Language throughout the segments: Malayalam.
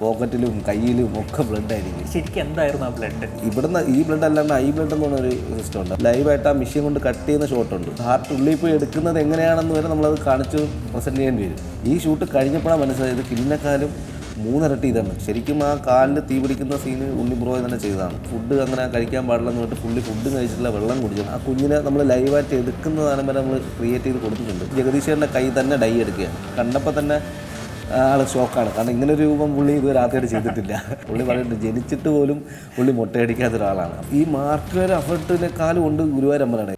പോക്കറ്റിലും കയ്യിലും ഒക്കെ ബ്ലഡ് ആയിരിക്കും. ശരിക്കും എന്തായിരുന്നു ആ ബ്ലഡ് ഇവിടുന്ന് ഈ ബ്ലഡ് അല്ലാണ്ട് ഐ ബ്ലഡ് എന്ന് പറഞ്ഞൊരു സിസ്റ്റം ഉണ്ട്. ലൈവായിട്ട് ആ മെഷീൻ കൊണ്ട് കട്ട് ചെയ്യുന്ന ഷോട്ട് ഉണ്ട്. ഹാർട്ട് ഉള്ളിൽ പോയി എടുക്കുന്നത് എങ്ങനെയാണെന്ന് വരെ നമ്മളത് കാണിച്ച് പ്രസന്റ് ചെയ്യേണ്ടി വരും. ഈ ഷൂട്ട് കഴിഞ്ഞപ്പോഴാണ് മനസ്സിലായത് കിലിനെക്കാളും മൂന്നിരട്ടി ഇതാണ്. ശരിക്കും ആ കാലിൽ തീ പിടിക്കുന്ന സീന് ഉണ്ണി ബ്രോ തന്നെ ചെയ്തതാണ്. ഫുഡ് അങ്ങനെ കഴിക്കാൻ പാടില്ലെന്ന് പറഞ്ഞിട്ട് പുള്ളി ഫുഡ് കഴിച്ചിട്ടില്ല വെള്ളം കുടിച്ചു. ആ കുഞ്ഞിനെ നമ്മൾ ലൈവായിട്ട് എടുക്കുന്ന സാധനം വരെ നമ്മൾ ക്രിയേറ്റ് ചെയ്ത് കൊടുത്തിട്ടുണ്ട്. ജഗദീശ്വരന്റെ കൈ തന്നെ ഡൈ എടുക്കുകയാണ്. കണ്ടപ്പോൾ തന്നെ ആൾ ഷോക്കാണ്. കാരണം ഇങ്ങനെ ഒരു രൂപം പുള്ളി ഇതുവരെ ആദ്യമായിട്ട് ചെയ്തിട്ടില്ല. പുള്ളി പറയുന്നുണ്ട് ജനിച്ചിട്ട് പോലും പുള്ളി മുട്ടയടിക്കാത്ത ഒരാളാണ്. ഈ മാർക്കുവരെ അഫർട്ടിനെക്കാളും ഉണ്ട് ഗുരുവായൂരമ്പലാണ്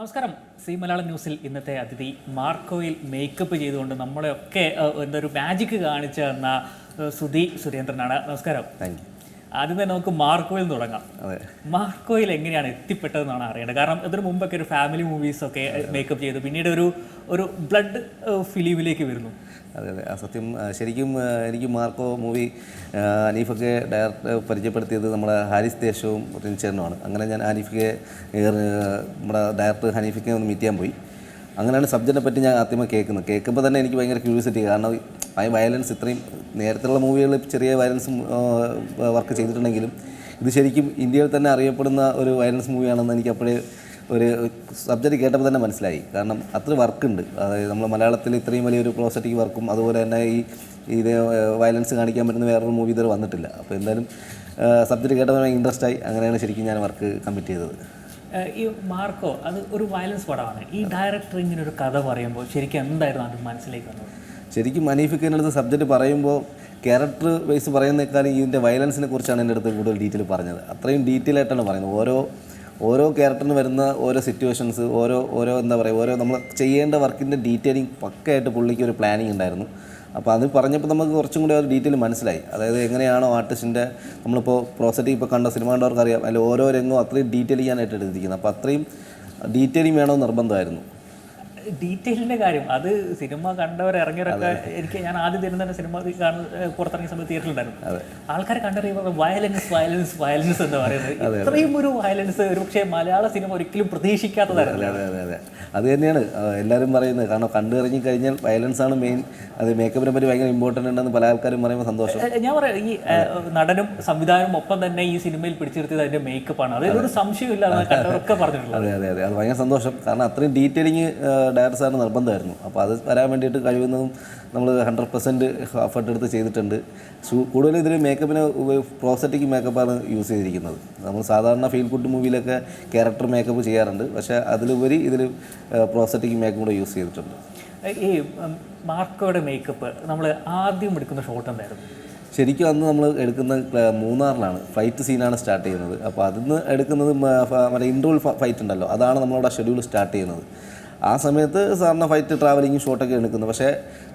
നമസ്കാരം. സി മലയാളം ന്യൂസിൽ ഇന്നത്തെ അതിഥി മാർക്കോയിൽ മേക്കപ്പ് ചെയ്തുകൊണ്ട് നമ്മളെയൊക്കെ എന്തൊരു മാജിക്ക് കാണിച്ചു തന്ന സുധി സുരേന്ദ്രനാണ്. നമസ്കാരം. താങ്ക് യു ആദ്യം തന്നെ നമുക്ക് മാർക്കോയിൽ നിന്ന് തുടങ്ങാം. അതെ. മാർക്കോയിൽ എങ്ങനെയാണ് എത്തിപ്പെട്ടതെന്നാണ് അറിയേണ്ടത്? കാരണം ഇതിനു മുമ്പൊക്കെ ഒരു ഫാമിലി മൂവീസൊക്കെ മേക്കപ്പ് ചെയ്തു. പിന്നീട് ഒരു ഒരു ബ്ലഡ് ഫിലിമിലേക്ക് വരുന്നു. അതെ അതെ. സത്യം ശരിക്കും എനിക്ക് മാർക്കോ മൂവി അനീഫൊക്കെ ഡയറക്ടർ പരിചയപ്പെടുത്തിയത് നമ്മുടെ ഹാരിസ് ദേശവും റിൻചേറിനുമാണ് അങ്ങനെ ഞാൻ ഹനീഫിക്കെ നമ്മുടെ ഡയറക്ടർ ഹനീഫിക്കെ ഒന്ന് മീറ്റ് ചെയ്യാൻ പോയി. അങ്ങനെയാണ് സബ്ജക്റ്റിനെ പറ്റി ഞാൻ ആദ്യമേ കേൾക്കുന്നത്. കേൾക്കുമ്പോൾ തന്നെ എനിക്ക് ഭയങ്കര ക്യൂരിയോസിറ്റി കാരണം ആ വയലൻസ് ഇത്രയും നേരത്തെയുള്ള മൂവികൾ ചെറിയ വയലൻസ് വർക്ക് ചെയ്തിട്ടുണ്ടെങ്കിലും ഇത് ശരിക്കും ഇന്ത്യയിൽ തന്നെ അറിയപ്പെടുന്ന ഒരു വയലൻസ് മൂവിയാണെന്ന് എനിക്ക് അപ്പോഴേ ഒരു സബ്ജക്റ്റ് കേട്ടപ്പോൾ തന്നെ മനസ്സിലായി. കാരണം അത്ര വർക്കുണ്ട് അതായത് നമ്മൾ മലയാളത്തിൽ ഇത്രയും വലിയൊരു പ്രോസറ്റിക് വർക്കും അതുപോലെ തന്നെ ഈ ഇത് വയലൻസ് കാണിക്കാൻ പറ്റുന്ന വേറൊരു മൂവി ഇതുവരെ വന്നിട്ടില്ല. അപ്പോൾ എന്തായാലും സബ്ജക്റ്റ് കേട്ടപ്പോൾ ഇൻട്രസ്റ്റ് ആയി. അങ്ങനെയാണ് ശരിക്കും ഞാൻ വർക്ക് കമ്മിറ്റ് ചെയ്തത്. ഈ മാർക്കോ അത് ഒരു വയലൻസ് പടമാണ്. ഈ ഡയറക്ടർ ഇങ്ങനെ ഒരു കഥ പറയുമ്പോൾ ശരിക്കും എന്തായിരുന്നു അത് മനസ്സിലേക്ക് വന്നത്? ശരിക്കും മനീഫിക്കനടുത്ത് സബ്ജക്റ്റ് പറയുമ്പോൾ ക്യാരക്ടർ വൈസ് പറയുന്നേക്കാളും ഇതിന്റെ വയലൻസിനെ കുറിച്ചാണ് എന്റെ അടുത്ത് കൂടുതൽ ഡീറ്റെയിൽ പറഞ്ഞത്. അത്രയും ഡീറ്റെയിൽ ആയിട്ടാണ് പറയുന്നത്. ഓരോ ഓരോ ക്യാരക്ടറിന് വരുന്ന ഓരോ സിറ്റുവേഷൻസ് ഓരോ ഓരോ എന്താ പറയുക ഓരോ നമ്മൾ ചെയ്യേണ്ട വർക്കിന്റെ ഡീറ്റെയിലിംഗ് പക്കയായിട്ട് പുള്ളിക്ക് ഒരു പ്ലാനിങ് ഉണ്ടായിരുന്നു. അപ്പോൾ അത് പറഞ്ഞപ്പോൾ നമുക്ക് കുറച്ചും കൂടി ഒരു ഡീറ്റെയിൽ മനസ്സിലായി. അതായത് എങ്ങനെയാണോ ആർട്ടിസ്റ്റിന്റെ നമ്മളിപ്പോൾ പ്രോസറ്റി ഇപ്പോൾ കണ്ട സിനിമ കണ്ടവർക്കറിയാം. അല്ലെങ്കിൽ ഓരോ രംഗവും അത്രയും ഡീറ്റെയിൽ ചെയ്യാനായിട്ട് എടുത്തിരിക്കുന്നത്. അപ്പോൾ അത്രയും ഡീറ്റെയിലിംഗ് വേണമെന്ന് നിർബന്ധമായിരുന്നു. ഡീറ്റെയിലിന്റെ കാര്യം. അത് സിനിമ കണ്ടവർ ഇറങ്ങിയവരൊക്കെ എനിക്ക് ഞാൻ ആദ്യം തരുന്ന തന്നെ സിനിമ കാണുന്ന പുറത്തിറങ്ങിയ സമയത്ത് തിയേറ്ററിലുണ്ടായിരുന്നു. ആൾക്കാർ കണ്ടറിയുമ്പോൾ വയലൻസ് വയലൻസ് വയലൻസ് എന്ന് പറയുന്നത്. ഇത്രയും ഒരു വയലൻസ് ഒരു പക്ഷേ മലയാള സിനിമ ഒരിക്കലും പ്രതീക്ഷിക്കാത്തതായിരുന്നു. അതെ തന്നെയാണ് എല്ലാവരും പറയുന്നത്. കാരണം കണ്ടു ഇറങ്ങി കഴിഞ്ഞാൽ വയലൻസ് ആണ് മെയിൻ അത് മേക്കപ്പിനെ പറ്റി ഭയങ്കര ഇമ്പോർട്ടന്റ് ഉണ്ടെന്ന് പല ആൾക്കാരും പറയുമ്പോൾ സന്തോഷം. ഞാൻ പറയാം ഈ നടനും സംവിധാനവും ഒപ്പം തന്നെ ഈ സിനിമയിൽ പിടിച്ചിരുത്തിയത് അതിന്റെ മേക്കപ്പാണ് ഒരു സംശയമില്ല കണ്ടവരൊക്കെ പറഞ്ഞിട്ടുള്ളത്. അതെ അതെ അതെ. അത് ഭയങ്കര സന്തോഷം. കാരണം അത്രയും ഡീറ്റെയിലിങ് ഡയറക്ടർ സാറിന് നിർബന്ധമായിരുന്നു. അപ്പോൾ അത് വരാൻ വേണ്ടിയിട്ട് കഴിയുന്നതും നമ്മൾ ഹൺഡ്രഡ് പെർസെന്റ് എഫർട്ട് എടുത്ത് ചെയ്തിട്ടുണ്ട്. ഷൂ- കൂടുതലും ഇതിൽ മേക്കപ്പിന് പ്രോസറ്റിക് മേക്കപ്പാണ് യൂസ് ചെയ്തിരിക്കുന്നത്. നമ്മൾ സാധാരണ ഫീൽ ഗുഡ് മൂവിയിലൊക്കെ ക്യാരക്ടർ മേക്കപ്പ് ചെയ്യാറുണ്ട്. പക്ഷേ അതിലുപരി ഇതിൽ പ്രോസറ്റിക് മേക്കപ്പ് കൂടെ യൂസ് ചെയ്തിട്ടുണ്ട്. ഈ മാർക്കോയുടെ മേക്കപ്പ് നമ്മൾ ആദ്യം എടുക്കുന്ന ഷോട്ട് എന്തായിരുന്നു? ശരിക്കും അന്ന് നമ്മൾ എടുക്കുന്ന മൂന്നാറിലാണ്. ഫൈറ്റ് സീനാണ് സ്റ്റാർട്ട് ചെയ്യുന്നത്. അപ്പോൾ അതിന്ന് എടുക്കുന്നത് മ- മറ്റേ ഇൻട്രോൾ ഫൈറ്റ് ഉണ്ടല്ലോ. അതാണ് നമ്മളവിടെ ഷെഡ്യൂൾ സ്റ്റാർട്ട് ചെയ്യുന്നത്. ആ സമയത്ത് സാറിന് ഫൈറ്റ് ട്രാവലിംഗ് ഷോട്ടൊക്കെ എടുക്കുന്നത്. പക്ഷേ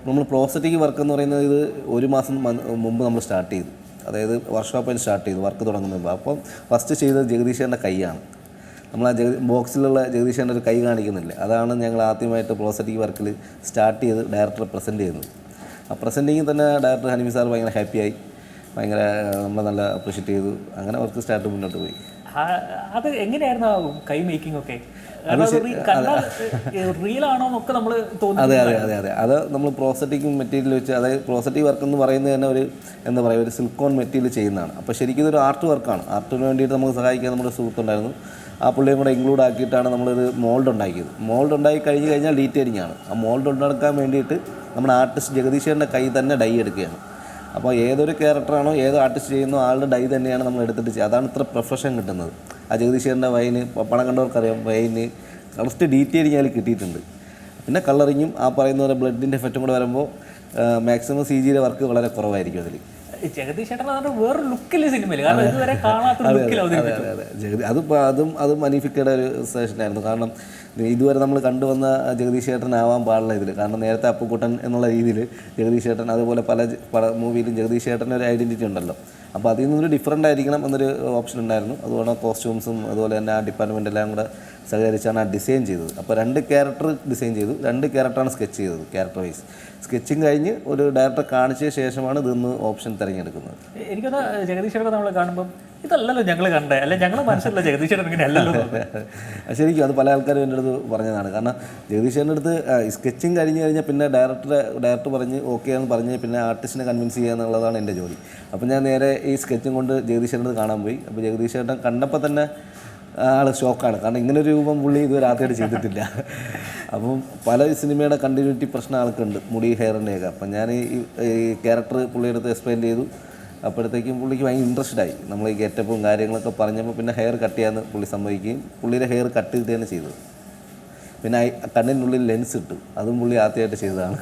നമ്മൾ പ്രോസറ്റിക് വർക്ക് എന്ന് പറയുന്നത് ഇത് ഒരു മാസം മുമ്പ് നമ്മൾ സ്റ്റാർട്ട് ചെയ്തു. അതായത് വർക്ക്ഷോപ്പിൽ സ്റ്റാർട്ട് ചെയ്തു വർക്ക് തുടങ്ങുന്ന മുമ്പ് അപ്പം ഫസ്റ്റ് ചെയ്തത് ജഗദീഷേന്റെ കൈയാണ്. നമ്മൾ ആ ജഗ ബോക്സിലുള്ള ജഗദീഷേന്റെ ഒരു കൈ കാണിക്കുന്നില്ല? അതാണ് ഞങ്ങൾ ആദ്യമായിട്ട് പ്രോസറ്റിക് വർക്കിൽ സ്റ്റാർട്ട് ചെയ്ത് ഡയറക്ടർ പ്രസന്റ് ചെയ്യുന്നത്. ആ പ്രസന്റിങ്ങിൽ തന്നെ ഡയറക്ടർ ഹനിമി സാർ ഭയങ്കര ഹാപ്പിയായി ഭയങ്കര നമ്മളെ നല്ല അപ്രിഷ്യേറ്റ് ചെയ്തു. അങ്ങനെ വർക്ക് സ്റ്റാർട്ട് മുന്നോട്ട് പോയി. അത് എങ്ങനെയായിരുന്നു ആ കൈ മേക്കിംഗ് ഒക്കെ? അതെ അതെ അതെ അതെ അത് നമ്മൾ പ്രോസറ്റിക് മെറ്റീരിയൽ വെച്ച് അതായത് പ്രോസറ്റിക് വർക്ക് എന്ന് പറയുന്നത് തന്നെ ഒരു എന്താ പറയുക ഒരു സിൽക്കോൺ മെറ്റീരിയൽ ചെയ്യുന്നതാണ്. അപ്പോൾ ശരിക്കും ഇതൊരു ആർട്ട് വർക്കാണ് ആർട്ടിന് വേണ്ടിയിട്ട് നമുക്ക് സഹായിക്കാൻ നമ്മുടെ സുഹൃത്തുണ്ടായിരുന്നു. ആ പുള്ളിയും കൂടെ ഇൻക്ലൂഡ് ആക്കിയിട്ടാണ് നമ്മളിത് മോൾഡ് ഉണ്ടാക്കിയത്. മോൾഡ് ഉണ്ടാക്കി കഴിഞ്ഞ് കഴിഞ്ഞാൽ ഡീറ്റെയിലിംഗ് ആണ്. ആ മോൾഡ് ഉണ്ടാക്കാൻ വേണ്ടിയിട്ട് നമ്മുടെ ആർട്ടിസ്റ്റ് ജഗദീശ്വരന്റെ കൈ തന്നെ ഡൈ എടുക്കുകയാണ്. അപ്പോൾ ഏതൊരു ക്യാരക്ടറാണോ ഏത് ആർട്ടിസ്റ്റ് ചെയ്യുന്നോ ആളുടെ ഡൈ തന്നെയാണ് നമ്മൾ എടുത്തിട്ട് ചെയ്യുക. അതാണ് ഇത്ര പ്രൊഫഷൻ കിട്ടുന്നത്. ആ ജഗദീശ്വരന്റെ വൈന് പണം കണ്ടവർക്കറിയാം വൈന് കറസ്റ്റ് ഡീറ്റെയിൽ ഞാൻ കിട്ടിയിട്ടുണ്ട്. പിന്നെ കളറിങ്ങും ആ പറയുന്ന പോലെ ബ്ലഡിന്റെ എഫക്റ്റും കൂടെ വരുമ്പോൾ മാക്സിമം സി ജിയുടെ വർക്ക് വളരെ കുറവായിരിക്കും അതിൽ. ജഗദീഷ് ചേട്ടൻ അതൊരു വേറെ ലുക്കില്ല സിനിമയിൽ കാരണം ഇതുവരെ കാണാത്ത ലുക്കിൽ അതെ അതെ ജഗതി ആയിരുന്നു ഒരു സജഷനായിരുന്നു. കാരണം ഇതുവരെ നമ്മൾ കണ്ടുവന്ന ജഗദീഷ് ചേട്ടനാവാൻ പാടില്ല ഇതിൽ കാരണം നേരത്തെ അപ്പുക്കുട്ടൻ എന്നുള്ള രീതിയിൽ ജഗദീഷ് ചേട്ടൻ അതുപോലെ പല പല മൂവിയിലും ജഗദീഷ് ചേട്ടന്റെ ഒരു ഐഡന്റിറ്റി ഉണ്ടല്ലോ. അപ്പോൾ അതിൽ നിന്നൊരു ഡിഫറന്റ് ആയിരിക്കണം എന്നൊരു ഓപ്ഷൻ ഉണ്ടായിരുന്നു. അതുപോലെ കോസ്റ്റ്യൂംസും അതുപോലെ തന്നെ ആ ഡിപ്പാർട്ട്മെന്റ് എല്ലാം കൂടെ സഹകരിച്ചാണ് ആ ഡിസൈൻ ചെയ്തത്. അപ്പോൾ രണ്ട് ക്യാരക്ടർ ഡിസൈൻ ചെയ്തു. രണ്ട് ക്യാരക്ടറാണ് സ്കെച്ച് ചെയ്തത് ക്യാരക്ടർ വൈസ് സ്കെച്ചിങ് കഴിഞ്ഞ് ഒരു ഡയറക്ടർ കാണിച്ച ശേഷമാണ് ഇതൊന്ന് ഓപ്ഷൻ തിരഞ്ഞെടുക്കുന്നത്. എനിക്കത് ജഗദീഷ് നമ്മൾ കാണുമ്പം ഇതല്ലല്ലോ ഞങ്ങൾ കണ്ടേ. അല്ലെ ഞങ്ങൾ മനസ്സിലല്ല ജഗദീശ്വരൻ ഇങ്ങനെ അല്ലല്ലോ ശരിക്കും അത് പല ആൾക്കാരും എന്റെ അടുത്ത് പറഞ്ഞതാണ്. കാരണം ജഗദീഷേന്റെ അടുത്ത് സ്കെച്ചിങ് കഴിഞ്ഞ് കഴിഞ്ഞാൽ പിന്നെ ഡയറക്ടറെ ഡയറക്ടർ പറഞ്ഞ് ഓക്കെ എന്ന് പറഞ്ഞ് പിന്നെ ആർട്ടിസ്റ്റിനെ കൺവിൻസ് ചെയ്യുക എന്നുള്ളതാണ് എന്റെ ജോലി. അപ്പോൾ ഞാൻ നേരെ ഈ സ്കെച്ചും കൊണ്ട് ജഗദീഷേന്റെ കാണാൻ പോയി. അപ്പോൾ ജഗദീഷേട്ടൻ കണ്ടപ്പോൾ തന്നെ ആൾ ഷോക്കാണ്. കാരണം ഇങ്ങനെ ഒരു രൂപം പുള്ളി ഇതുവരെ ആദ്യമായിട്ട് ചെയ്തിട്ടില്ല. അപ്പം പല സിനിമയുടെ കണ്ടിന്യൂറ്റി പ്രശ്നം ആൾക്കുണ്ട് മുടി ഹെയറിന്റെയൊക്കെ അപ്പം ഞാൻ ഈ ക്യാരക്ടർ പുള്ളിയുടെ അടുത്ത് എക്സ്പ്ലെയിൻ ചെയ്തു. അപ്പോഴത്തേക്കും പുള്ളിക്ക് ഭയങ്കര ഇൻട്രസ്റ്റഡ് ആയി. നമ്മൾ ഈ ഗെറ്റപ്പും കാര്യങ്ങളൊക്കെ പറഞ്ഞപ്പോൾ പിന്നെ ഹെയർ കട്ട് ചെയ്യാമെന്ന് പുള്ളി സമ്മതിക്കുകയും പുള്ളിയുടെ ഹെയർ കട്ട് ചെയ്തിട്ടാണ് ചെയ്തത്. പിന്നെ കണ്ണിനുള്ളിൽ ലെൻസ് ഇട്ടു. അതും പുള്ളി ആദ്യമായിട്ട് ചെയ്തതാണ്.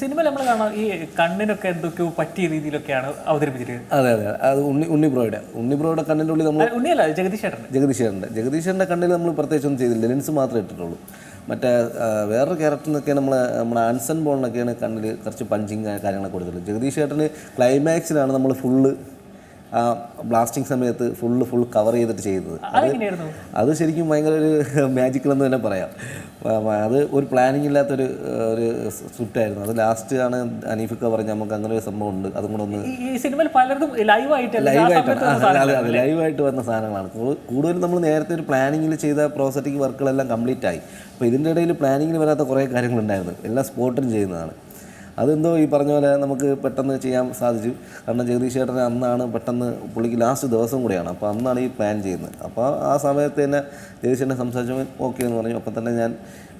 സിനിമ നമ്മൾ കാണാം ഈ കണ്ണിനൊക്കെ എന്തൊക്കെയോ പറ്റിയ രീതിയിലൊക്കെയാണ് അവതരിപ്പിച്ചിരിക്കുന്നത് അതെ അതെ. അത് ഉണ്ണി ഉണ്ണി ബ്രോയുടെ ഉണ്ണി ബ്രോയുടെ കണ്ണിന്റെ ഉള്ളിൽ നമ്മൾ ഉണ്ണിയല്ല ജഗദീഷേട്ടൻ ജഗദീശ്വരന്റെ ജഗദീശ്വരന്റെ കണ്ണിൽ നമ്മൾ പ്രത്യേകിച്ചൊന്നും ചെയ്തില്ല. ലെൻസ് മാത്രമേ ഇട്ടിട്ടുള്ളൂ. മറ്റേ വേറൊരു ക്യാരക്ടറിനൊക്കെ നമ്മൾ നമ്മുടെ ആൻസൺ ബോളിനൊക്കെയാണ് കണ്ണിൽ കുറച്ച് പഞ്ചിങ് കാര്യങ്ങളൊക്കെ കൊടുത്തിട്ടുള്ളത്. ജഗദീഷ് ചേട്ടന് ക്ലൈമാക്സിലാണ് നമ്മൾ ഫുള്ള് ആ ബ്ലാസ്റ്റിംഗ് സമയത്ത് ഫുള്ള് ഫുൾ കവർ ചെയ്തിട്ട് ചെയ്തത്. അതെങ്ങനെയായിരുന്നു? അത് ശരിക്കും ഭയങ്കര ഒരു മാജിക്കൽ എന്ന് തന്നെ പറയാം. അത് ഒരു പ്ലാനിങ് ഇല്ലാത്തൊരു ഒരു സ്ക്രിപ്റ്റ് ആയിരുന്നു. അത് ലാസ്റ്റ് ആണ് അനീഫിക്ക പറഞ്ഞ നമുക്ക് അങ്ങനെ ഒരു സംഭവം ഉണ്ട്. അതും കൂടെ ഒന്ന് ഈ- സിനിമയിൽ പലർക്കും ലൈവായിട്ടല്ല ലൈവായിട്ടാണ്. അതെ അതെ ലൈവായിട്ട് വന്ന സാധനങ്ങളാണ്. കൂടുതലും നമ്മൾ നേരത്തെ ഒരു പ്ലാനിങ്ങിൽ ചെയ്ത പ്രോസറ്റിക് വർക്കുകളെല്ലാം കംപ്ലീറ്റ് ആയി. അപ്പോൾ ഇതിന്റെ ഇടയിൽ പ്ലാനിങ്ങിൽ വരാത്ത കുറേ കാര്യങ്ങളുണ്ടായിരുന്നു. എല്ലാം സ്പോട്ടിൽ ചെയ്യുന്നതാണ്. അതെന്തോ ഈ പറഞ്ഞ പോലെ നമുക്ക് പെട്ടെന്ന് ചെയ്യാൻ സാധിച്ചു. കാരണം ജഗദീഷ് ചേട്ടൻ അന്നാണ് പെട്ടെന്ന് പുള്ളിക്ക് ലാസ്റ്റ് ദിവസം കൂടിയാണ്. അപ്പോൾ അന്നാണ് ഈ പ്ലാൻ ചെയ്യുന്നത്. അപ്പോൾ ആ സമയത്ത് തന്നെ ജഗദീഷ് ചേട്ടൻ സംസാരിച്ചു ഓക്കെ എന്ന് പറഞ്ഞു. അപ്പം തന്നെ ഞാൻ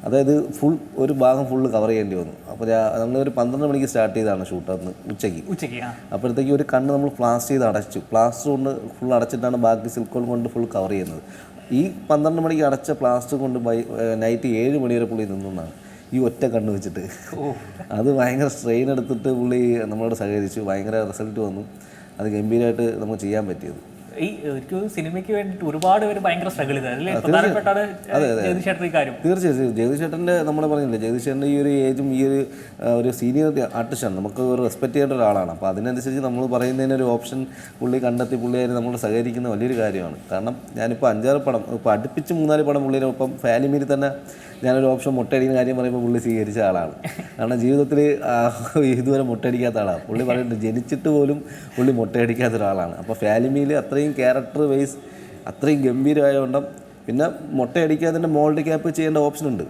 അതായത് ഫുൾ ഒരു ഭാഗം ഫുള്ള് കവർ ചെയ്യേണ്ടി വന്നു. അപ്പോൾ നമ്മൾ ഒരു പന്ത്രണ്ട് മണിക്ക് സ്റ്റാർട്ട് ചെയ്തതാണ് ഷൂട്ട് അന്ന് ഉച്ചയ്ക്ക്. ഉച്ചയ്ക്ക് അപ്പോഴത്തേക്ക് ഒരു കണ്ണ് നമ്മൾ പ്ലാസ്റ്റർ ചെയ്ത് അടച്ചു. പ്ലാസ്റ്റർ കൊണ്ട് ഫുൾ അടച്ചിട്ടാണ് ബാക്കി സിൽക്കോൾ കൊണ്ട് ഫുൾ കവർ ചെയ്യുന്നത്. ഈ പന്ത്രണ്ട് മണിക്ക് അടച്ച പ്ലാസ്റ്റർ കൊണ്ട് ബൈ നൈറ്റ് ഏഴ് മണി വരെ പുള്ളി നിന്നാണ് ഈ ഒറ്റ കണ്ണ് വെച്ചിട്ട്. അത് ഭയങ്കര സ്ട്രെയിൻ എടുത്തിട്ട് പുള്ളി നമ്മളോട് സഹകരിച്ചു. ഭയങ്കര റിസൾട്ട് വന്നു. അത് ഗംഭീരമായിട്ട് നമുക്ക് ചെയ്യാൻ പറ്റിയത്. ഈ ഒരു സിനിമയ്ക്ക് വേണ്ടിയിട്ട് ഒരുപാട് പേര് ഭയങ്കര സ്ട്രഗിൾ തീർച്ചയായും. ജഗദീഷ് ചേട്ടന്റെ നമ്മൾ പറഞ്ഞില്ലേ ജഗദീഷ് ചേട്ടന്റെ ഈ ഒരു ഏജും ഈ ഒരു ഒരു സീനിയർ ആർട്ടിസ്റ്റാണ് നമുക്ക് ഒരു റെസ്പെക്ട് ചെയ്യേണ്ട ഒരാളാണ്. അപ്പോൾ അതിനനുസരിച്ച് നമ്മൾ പറയുന്നതിനൊരു ഓപ്ഷൻ പുള്ളി കണ്ടെത്തി പുള്ളിയായി നമ്മൾ സഹകരിക്കുന്ന വലിയൊരു കാര്യമാണ്. കാരണം ഞാനിപ്പോൾ അഞ്ചാറ് പടം ഇപ്പോൾ അടുപ്പിച്ച് മൂന്നാൽ പടം പുള്ളിയുടെ ഒപ്പം ഫാലിമിയിൽ തന്നെ ഞാനൊരു ഓപ്ഷൻ മുട്ടടിക്കുന്ന കാര്യം പറയുമ്പോൾ പുള്ളി സ്വീകരിച്ച ആളാണ്. കാരണം ജീവിതത്തിൽ ഇതുവരെ മുട്ടടിക്കാത്ത ആളാണ് പുള്ളി പറയുന്നുണ്ട് ജനിച്ചിട്ട് പോലും പുള്ളി മുട്ടയടിക്കാത്ത ഒരാളാണ്. അപ്പോൾ ഫാലിമിയിൽ അത്രയും ക്യാരക്ടർ വൈസ് അത്രയും ഗംഭീരമായതുകൊണ്ടും പിന്നെ മുട്ടയടിക്കാതിന്റെ മോൾഡ് ക്യാപ്പ് ചെയ്യേണ്ട ഓപ്ഷൻ ഉണ്ട്.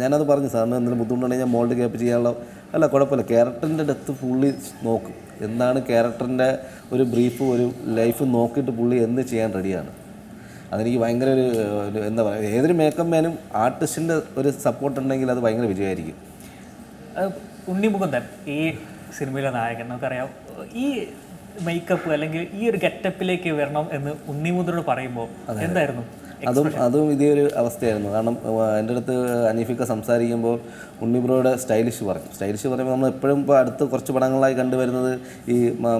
ഞാനത് പറഞ്ഞു സാറിന് എന്തെങ്കിലും ബുദ്ധിമുട്ടുണ്ടെങ്കിൽ ഞാൻ മോൾഡ് ക്യാപ്പ് ചെയ്യാനുള്ള അല്ല കുഴപ്പമില്ല. ക്യാരക്ടറിന്റെ ഡെത്ത് ഫുള്ളി നോക്കും. എന്താണ് ക്യാരക്ടറിന്റെ ഒരു ബ്രീഫ് ഒരു ലൈഫ് നോക്കിയിട്ട് പുള്ളി എന്ത് ചെയ്യാൻ റെഡിയാണ് അതെനിക്ക് ഭയങ്കര ഒരു ഒരു എന്താ പറയുക ഏതൊരു മേക്കപ്പ് മാനും ആർട്ടിസ്റ്റിന്റെ ഒരു സപ്പോർട്ട് ഉണ്ടെങ്കിൽ അത് ഭയങ്കര വിജയമായിരിക്കും. ഉണ്ണി ഉണ്ണിമുകുന്ദൻ ഈ സിനിമയിലെ നായകൻ നമുക്കറിയാം ഈ മേക്കപ്പ് അല്ലെങ്കിൽ ഈ ഒരു ഗെറ്റപ്പിലേക്ക് വരണം എന്ന് ഉണ്ണി ഉണ്ണിമുദ്രയോട് പറയുമ്പോൾ എന്തായിരുന്നു? അതും അതും ഇതേ ഒരു അവസ്ഥയായിരുന്നു. കാരണം എന്റെ അടുത്ത് അനീഫിക്ക സംസാരിക്കുമ്പോൾ ഉണ്ണിബ്രോയുടെ സ്റ്റൈലിഷ് പറഞ്ഞു സ്റ്റൈലിഷ് പറയുമ്പോൾ നമ്മൾ എപ്പോഴും ഇപ്പോൾ അടുത്ത് കുറച്ച് പടങ്ങളായി കണ്ടുവരുന്നത് ഈ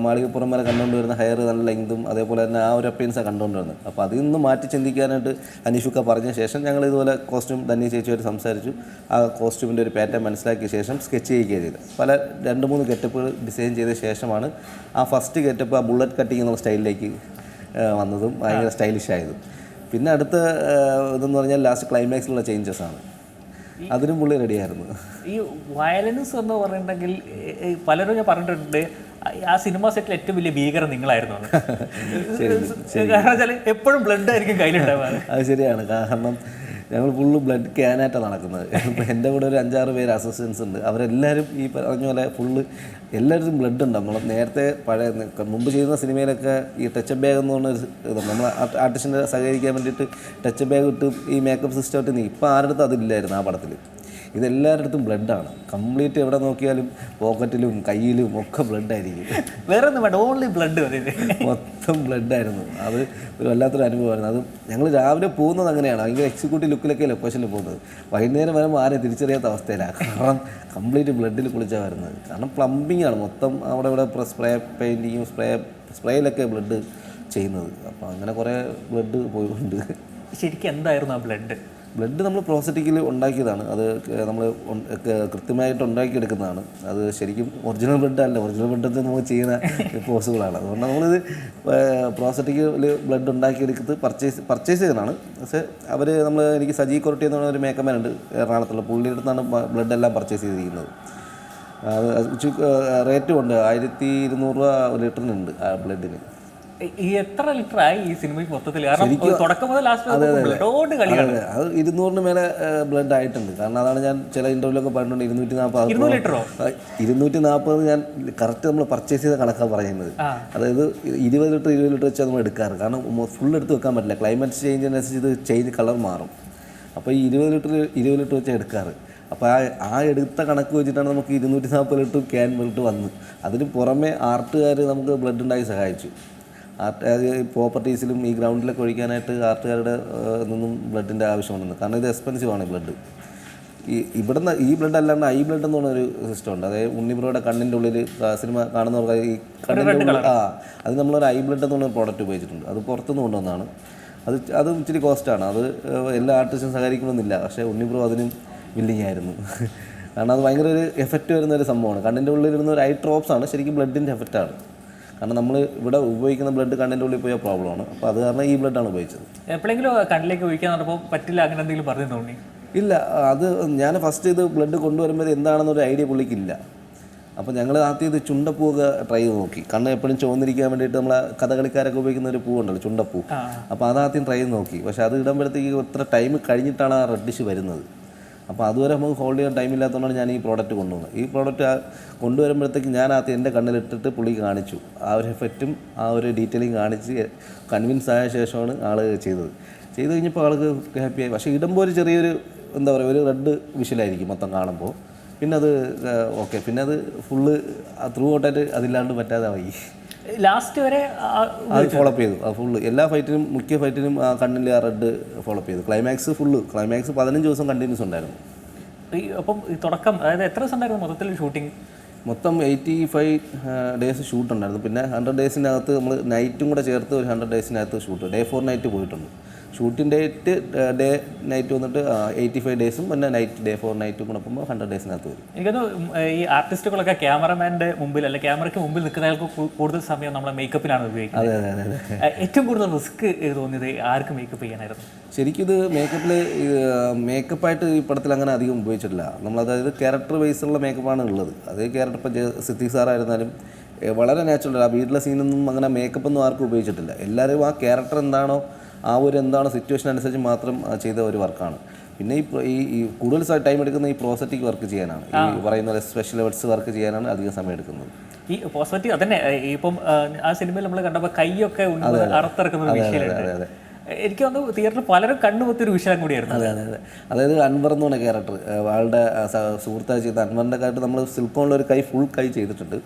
മാളികപ്പുറം വരെ കണ്ടുകൊണ്ട് വരുന്ന ഹെയർ നല്ല ലെങ്തും അതേപോലെ തന്നെ ആ ഒരു അപ്പിയൻസാണ് കണ്ടുകൊണ്ട് വരുന്നത് അപ്പോൾ അതിൽ നിന്ന് മാറ്റി ചിന്തിക്കാനായിട്ട് അനീഫിക്ക പറഞ്ഞ ശേഷം ഞങ്ങൾ ഇതുപോലെ കോസ്റ്റ്യൂം തന്നെ ചേച്ചിയായിട്ട് സംസാരിച്ചു. ആ കോസ്റ്റ്യൂമിന്റെ ഒരു പാറ്റേൺ മനസ്സിലാക്കിയ ശേഷം സ്കെച്ച് ചെയ്യുകയാണ് ചെയ്തത് പല രണ്ട് മൂന്ന് ഗെറ്റപ്പുകൾ ഡിസൈൻ ചെയ്ത ശേഷമാണ് ആ ഫസ്റ്റ് ഗെറ്റപ്പ് ആ ബുള്ളറ്റ് കട്ടിങ് എന്നുള്ള സ്റ്റൈലിലേക്ക് വന്നതും ഭയങ്കര സ്റ്റൈലിഷ് ആയതും. പിന്നെ അടുത്ത ഇതെന്ന് പറഞ്ഞാൽ ലാസ്റ്റ് ക്ലൈമാക്സിലുള്ള ചേഞ്ചസ് ആണ്. അതിനും പുള്ളി റെഡിയായിരുന്നു ഈ വയലൻസ് എന്ന് പറയുന്നുണ്ടെങ്കിൽ പലരും ഞാൻ പറഞ്ഞിട്ടുണ്ട് ആ- സിനിമ സെറ്റിൽ ഏറ്റവും വലിയ ഭീകരം നിങ്ങളായിരുന്നു എന്ന്. കാരണം വെച്ചാൽ എപ്പോഴും ബ്ലഡ് ആയിരിക്കും കയ്യിലുണ്ടാവുക. അത് ശരിയാണ്. കാരണം ഞങ്ങൾ ഫുള്ള് ബ്ലഡ് ക്യാനായിട്ടാണ് നടക്കുന്നത്. ഇപ്പം എന്റെ കൂടെ ഒരു അഞ്ചാറ് പേര് അസിസ്റ്റൻസ് ഉണ്ട്. അവരെല്ലാവരും ഈ പറഞ്ഞ പോലെ ഫുള്ള് എല്ലാവരും ബ്ലഡ് ഉണ്ട്. നമ്മൾ നേരത്തെ പഴയ മുമ്പ് ചെയ്യുന്ന സിനിമയിലൊക്കെ ഈ ടച്ച് അപ്പ് ബാഗ് എന്ന് പറഞ്ഞ ഒരു നമ്മൾ ആർട്ടിസ്റ്റിനെ സഹകരിക്കാൻ വേണ്ടിയിട്ട് ടച്ച് ബാഗ് ഇട്ട് ഈ മേക്കപ്പ് സിസ്റ്റം നീ ഇപ്പം ആരുടെ അടുത്ത് അതില്ലായിരുന്നു ആ പടത്തിൽ ഇതെല്ലാവരുടെ അടുത്തും ബ്ലഡാണ്. കംപ്ലീറ്റ് എവിടെ നോക്കിയാലും പോക്കറ്റിലും കയ്യിലും ഒക്കെ ബ്ലഡായിരിക്കും. വേറെ ഒന്നും വേണ്ട ഓൺലി ബ്ലഡ് മതി. മൊത്തം ബ്ലഡായിരുന്നു. അത് ഒരു വല്ലാത്തൊരു അനുഭവമായിരുന്നു. അത് ഞങ്ങൾ രാവിലെ പോകുന്നത് അങ്ങനെയാണ്. ഭയങ്കര എക്സിക്യൂട്ടീവ് ലുക്കിലൊക്കെ ലൊക്കേഷനിൽ പോകുന്നത്. വൈകുന്നേരം വരുമ്പോൾ ആരെ തിരിച്ചറിയാത്ത അവസ്ഥയിലാണ് കാരണം കംപ്ലീറ്റ് ബ്ലഡിൽ കുളിച്ചാണ് വരുന്നത് കാരണം പ്ലംബിംഗ് ആണ് മൊത്തം അവിടെ ഇവിടെ സ്പ്രേ പെയിന്റിങ്ങും സ്പ്രേ സ്പ്രേയിലൊക്കെ ബ്ലഡ് ചെയ്യുന്നത്. അപ്പോൾ അങ്ങനെ കുറേ ബ്ലഡ് പോയിട്ടുണ്ട്. ശരിക്കും എന്തായിരുന്നു ആ ബ്ലഡ് ബ്ലഡ് നമ്മൾ പ്രോസറ്റിക്കിൽ ഉണ്ടാക്കിയതാണ്. അത് നമ്മൾ കൃത്യമായിട്ട് ഉണ്ടാക്കിയെടുക്കുന്നതാണ്. അത് ശരിക്കും ഒറിജിനൽ ബ്ലഡ് അല്ല. ഒറിജിനൽ ബ്ലഡ് നമുക്ക് ചെയ്യുന്ന പോസിബിളാണ് അതുകൊണ്ട് നമ്മളിത് പ്രോസറ്റിക്കിൽ ബ്ലഡ് ഉണ്ടാക്കിയെടുക്കുന്നത് പർച്ചേസ് പർച്ചേസ് ചെയ്തതാണ്. പക്ഷേ അവർ നമ്മൾ എനിക്ക് സജീവ് കൊരട്ടി എന്ന് പറയുന്ന ഒരു മേക്കമാൻ ഉണ്ട് എറണാകുളത്തുള്ള പുള്ളിയുടെ അടുത്താണ് ബ്ലഡ് എല്ലാം പർച്ചേസ് ചെയ്തിരിക്കുന്നത്. റേറ്റും ഉണ്ട് ആയിരത്തി ഇരുന്നൂറ് രൂപ ലിറ്ററിനുണ്ട് ആ ബ്ലഡിന്. ഈ എത്ര ലിറ്റർ ആയി ഈ സിനിമയ്ക്ക് മൊത്തത്തിൽ കാരണം തുടക്കം മുതൽ ലാസ്റ്റ് കളിയാണ് അതെ ഇരുന്നൂറിന് മേലെ ബ്ലഡ് ആയിട്ടുണ്ട്. കാരണം അതാണ് ഞാൻ ചില ഇന്റർവ്യൂലൊക്കെ പറഞ്ഞിട്ടുണ്ട് ഇരുന്നൂറ്റി നാൽപ്പത് ലിറ്ററോ ഇരുന്നൂറ്റി നാൽപ്പത് ഞാൻ കറക്റ്റ് നമ്മൾ പർച്ചേസ് ചെയ്ത കണക്കാണ് പറയുന്നത്. അതായത് ഇരുപത് ലിറ്റർ ഇരുപത് ലിറ്റർ വെച്ചാൽ നമ്മൾ എടുക്കാറ്. കാരണം ഫുൾ എടുത്ത് വെക്കാൻ പറ്റില്ല. ക്ലൈമറ്റ് ചേഞ്ചിനനുസരിച്ച് ഇത് ചേഞ്ച് കളർ മാറും. അപ്പോൾ ഈ ഇരുപത് ലിറ്റർ ഇരുപത് ലിറ്റർ വെച്ചാൽ എടുക്കാറ്. അപ്പോൾ ആ ആ എടുത്ത കണക്ക് വെച്ചിട്ടാണ് നമുക്ക് ഇരുന്നൂറ്റി നാൽപ്പത് ലിറ്റർ ക്യാൻ ബ്ലഡ് വന്ന്. അതിന് പുറമെ ആർട്ടുകാർ നമുക്ക് ബ്ലഡ് ഉണ്ടായി സഹായിച്ചു. ആർട്ട് പ്രോപ്പർട്ടീസിലും ഈ ഗ്രൗണ്ടിലൊക്കെ ഒഴിക്കാനായിട്ട് ആർട്ടുകാരുടെ നിന്നും ബ്ലഡിന്റെ ആവശ്യമുണ്ടെന്ന് കാരണം ഇത് എക്സ്പെൻസീവ് ആണ് ബ്ലഡ് ഈ ഇവിടുന്ന് ഈ ബ്ലഡ് അല്ലാണ്ട് ഐ ബ്ലഡ് എന്ന് പറഞ്ഞൊരു സിസ്റ്റം ഉണ്ട്. അതായത് ഉണ്ണിബ്രോയുടെ കണ്ണിന്റെ ഉള്ളിൽ സിനിമ കാണുന്നവർക്ക് ഈ കണ്ണിന്റെ ഉള്ളിൽ ആ അത് നമ്മളൊരു ഐ ബ്ലഡ് എന്ന് പറഞ്ഞൊരു പ്രോഡക്റ്റ് ഉപയോഗിച്ചിട്ടുണ്ട്. അത് പുറത്തുനിന്ന് കൊണ്ടുവന്നതാണ്. അത് അത് ഇച്ചിരി കോസ്റ്റാണ് അത് എല്ലാ ആർട്ടിസ്റ്റും സഹകരിക്കണമെന്നില്ല. പക്ഷേ ഉണ്ണിബ്രോ അതിനും വില്ലിങ് ആയിരുന്നു. കാരണം അത് ഭയങ്കര ഒരു എഫക്റ്റ് വരുന്ന ഒരു സംഭവമാണ്. കണ്ണിന്റെ ഉള്ളിൽ ഇരുന്ന ഒരു ഐ ഡ്രോപ്സ് ആണ്. ശരിക്കും ബ്ലഡിന്റെ എഫക്റ്റാണ് കാരണം നമ്മൾ ഇവിടെ ഉപയോഗിക്കുന്ന ബ്ലഡ് കണ്ണിന്റെ ഉള്ളിൽ പോയ പ്രോബ്ലമാണ് അപ്പോൾ അത് കാരണം ഈ ബ്ലഡാണ് ഉപയോഗിച്ചത്. എപ്പോഴെങ്കിലും കണ്ണിലേക്ക് ഒഴിക്കാൻ നടപ്പോൾ പറ്റില്ല അങ്ങനെ എന്തെങ്കിലും പറഞ്ഞു തോന്നി? ഇല്ല അത് ഞാൻ ഫസ്റ്റ് ഇത് ബ്ലഡ് കൊണ്ടുവരുമ്പോൾ എന്താണെന്നൊരു ഐഡിയ പുള്ളിക്കില്ല അപ്പോൾ ഞങ്ങൾ ആദ്യം ഇത് ചുണ്ടപ്പൂവൊക്കെ ട്രൈ ചെയ്ത് നോക്കി. കണ്ണ് എപ്പോഴും ചുവന്നിരിക്കാൻ വേണ്ടിയിട്ട് നമ്മളെ കഥകളിക്കാരൊക്കെ ഉപയോഗിക്കുന്ന ഒരു പൂവുണ്ടല്ലോ ചുണ്ടപ്പൂ. അപ്പോൾ അതാദ്യം ട്രൈ ചെയ്ത് നോക്കി. പക്ഷേ അത് ഇടുമ്പോഴത്തേക്ക് എത്ര ടൈം കഴിഞ്ഞിട്ടാണ് ആ റെഡിഷ് വരുന്നത്. അപ്പോൾ അതുവരെ നമുക്ക് ഹോൾഡ് ചെയ്യാൻ ടൈം ഇല്ലാത്തതുകൊണ്ടാണ് ഞാൻ ഈ പ്രോഡക്റ്റ് കൊണ്ടുവന്നത്. ഈ പ്രോഡക്റ്റ് കൊണ്ടുവരുമ്പോഴത്തേക്ക് ഞാൻ ആദ്യം എന്റെ കണ്ണിലിട്ടിട്ട് പുള്ളി കാണിച്ചു. ആ ഒരു എഫക്റ്റും ആ ഒരു ഡീറ്റെയിലും കാണിച്ച് കൺവിൻസ് ആയ ശേഷമാണ് ആൾ ചെയ്തത്. ചെയ്ത് കഴിഞ്ഞപ്പോൾ ആൾക്ക് ഹാപ്പിയായി പക്ഷേ ഇടുമ്പോൾ ഒരു ചെറിയൊരു എന്താ പറയുക ഒരു റെഡ് വിഷലായിരിക്കും മൊത്തം കാണുമ്പോൾ പിന്നെ അത് ഓക്കെ പിന്നെ അത് ഫുള്ള് ത്രൂ ഔട്ടായിട്ട് അതില്ലാണ്ട് പറ്റാതെ ആയി ലാസ്റ്റ് വരെ അത് ഫോളോ ചെയ്തു. ആ ഫുള്ള് എല്ലാ ഫൈറ്റിനും മുഖ്യ ഫൈറ്റിനും ആ കണ്ണിൽ ആ റെഡ് ഫോളോ ചെയ്തു. ക്ലൈമാക്സ് ഫുള്ള് ക്ലൈമാക്സ് പതിനഞ്ച് ദിവസം കണ്ടിന്യൂസ് ഉണ്ടായിരുന്നു. അപ്പം ഈ തുടക്കം അതായത് എത്ര ദിവസം ഉണ്ടായിരുന്നു മൊത്തത്തിൽ ഷൂട്ടിംഗ് മൊത്തം എയ്റ്റി ഫൈവ് ഡേയ്സ് ഷൂട്ട് ഉണ്ടായിരുന്നു. പിന്നെ ഹൺഡ്രഡ് ഡേയ്സിനകത്ത് നമ്മൾ നൈറ്റും കൂടെ ചേർത്ത് ഒരു ഹൺഡ്രഡ് ഡേയ്സിനകത്ത് ഷൂട്ട് ഡേ ഫോർ നൈറ്റ് പോയിട്ടുണ്ട്. ഷൂട്ടിംഗ് ഡേറ്റ് ഡേ നൈറ്റ് വന്നിട്ട് എയ്റ്റി ഫൈവ് ഡേയ്സും പിന്നെ നൈറ്റ് ഡേ ഫോർ നൈറ്റും കൂടെ പോകുമ്പോൾ ഹൺഡ്രഡ് ഡേയ്സിനകത്ത് വരും. എനിക്കത് ഈ ആർട്ടിസ്റ്റുകളൊക്കെ ക്യാമറമാന്റെ മുമ്പിൽ അല്ലെ ക്യാമറയ്ക്ക് മുമ്പിൽ നിൽക്കുന്നയാൾക്ക് ആൾക്ക് കൂടുതൽ സമയം നമ്മളെ മേക്കപ്പിലാണ് ഉപയോഗിക്കുന്നത്. അതെ അതെ അതെ ഏറ്റവും കൂടുതൽ റിസ്ക് തോന്നിയത്? ആർക്ക് മേക്കപ്പ് ചെയ്യാനായിരുന്നു? ശരിക്കും ഇത് മേക്കപ്പിൽ മേക്കപ്പായിട്ട് ഈ പടത്തിൽ അങ്ങനെ അധികം ഉപയോഗിച്ചിട്ടില്ല. നമ്മൾ അതായത് ക്യാരക്ടർ ബേസുള്ള മേക്കപ്പാണ് ഉള്ളത്. അതേ ക്യാരക്ടർ ഇപ്പം സിദ്ദീഖ് സാറായിരുന്നാലും വളരെ നാച്ചുറൽ ആ. വീട്ടിലെ സീനൊന്നും അങ്ങനെ മേക്കപ്പ് ഒന്നും ആർക്കും ഉപയോഗിച്ചിട്ടില്ല. എല്ലാവരും ആ ക്യാരക്ടർ എന്താണോ ആ ഒരു എന്താണ് സിറ്റുവേഷൻ അനുസരിച്ച് മാത്രം ചെയ്ത ഒരു വർക്കാണ് പിന്നെ ഈ ഈ കൂടുതൽ ടൈം എടുക്കുന്ന ഈ പ്രോസറ്റിക് വർക്ക് ചെയ്യാനാണ്. ഈ പറയുന്ന സ്പെഷ്യൽ എഫർട്സ് വർക്ക് ചെയ്യാനാണ് അധികം സമയം എടുക്കുന്നത്. ഈ പോസിറ്റീവ് അതന്നെ ഇപ്പം ആ സിനിമയിൽ നമ്മൾ കണ്ടപ്പോൾ കൈയൊക്കെ അറുത്തിറക്കുന്ന വിഷയമുണ്ട് എനിക്ക് തോന്നുന്നു തിയേറ്ററിൽ പലരും കണ്ണുപൊത്തിയൊരു വിഷയം കൂടിയായിരുന്നു. അതെ അതെ അതെ. അതായത് അൻവർ എന്ന് പറഞ്ഞ ക്യാരക്ടർ ആളുടെ സുഹൃത്തായി ചെയ്ത അൻവറിന്റെ കാര്യത്തിൽ നമ്മൾ സിൽക്കോണിൽ ഒരു കൈ ഫുൾ കൈ ചെയ്തിട്ടുണ്ട്.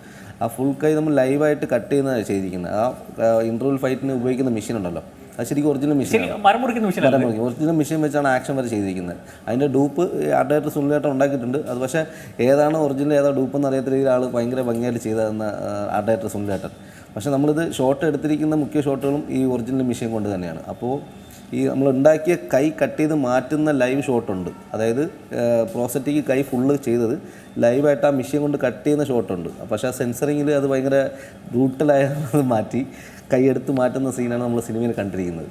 ആ ഫുൾ കൈ നമ്മൾ ലൈവായിട്ട് കട്ട് ചെയ്യുന്നതാണ് ചെയ്തിരിക്കുന്നത്. ആ ഇന്റർവൽ ഫൈറ്റിന് ഉപയോഗിക്കുന്ന മെഷീൻ ഉണ്ടല്ലോ. അത് ശരിക്കും ഒറിജിനൽ മെഷീൻ മരം മുറിക്കുന്ന ഒറിജിനൽ മെഷീൻ വെച്ചാണ് ആക്ഷൻ വരെ ചെയ്തിരിക്കുന്നത്. അതിന്റെ ഡൂപ്പ് ആർട്ടായിട്ട് സുള്ളിയായിട്ട് ഉണ്ടാക്കിയിട്ടുണ്ട്. അത് പക്ഷേ ഏതാണ് ഒറിജിനൽ ഏതാ ഡൂപ്പ് എന്ന് അറിയാത്ത രീതിയിൽ ആൾ ഭയങ്കര ഭംഗിയായിട്ട് ചെയ്തതെന്ന ആർട്ടായിട്ട് സുള്ളിയാട്ടൻ പക്ഷേ നമ്മളിത് ഷോട്ട് എടുത്തിരിക്കുന്ന മുഖ്യ ഷോട്ടുകളും ഈ ഒറിജിനൽ മെഷീൻ കൊണ്ട് തന്നെയാണ്. അപ്പോൾ ഈ നമ്മൾ ഉണ്ടാക്കിയ കൈ കട്ട് ചെയ്ത് മാറ്റുന്ന ലൈവ് ഷോട്ടുണ്ട് അതായത് പ്രോസറ്റിക്ക് കൈ ഫുള്ള് ചെയ്തത് ലൈവായിട്ട് ആ മെഷീൻ കൊണ്ട് കട്ട് ചെയ്യുന്ന ഷോട്ടുണ്ട് പക്ഷേ ആ സെൻസറിങ്ങിൽ അത് ഭയങ്കര ബ്രൂട്ടലായത് മാറ്റി. കൈ എടുത്ത് മാറ്റുന്ന സീനാണ് നമ്മൾ സിനിമയിൽ കണ്ടിരിക്കുന്നത്.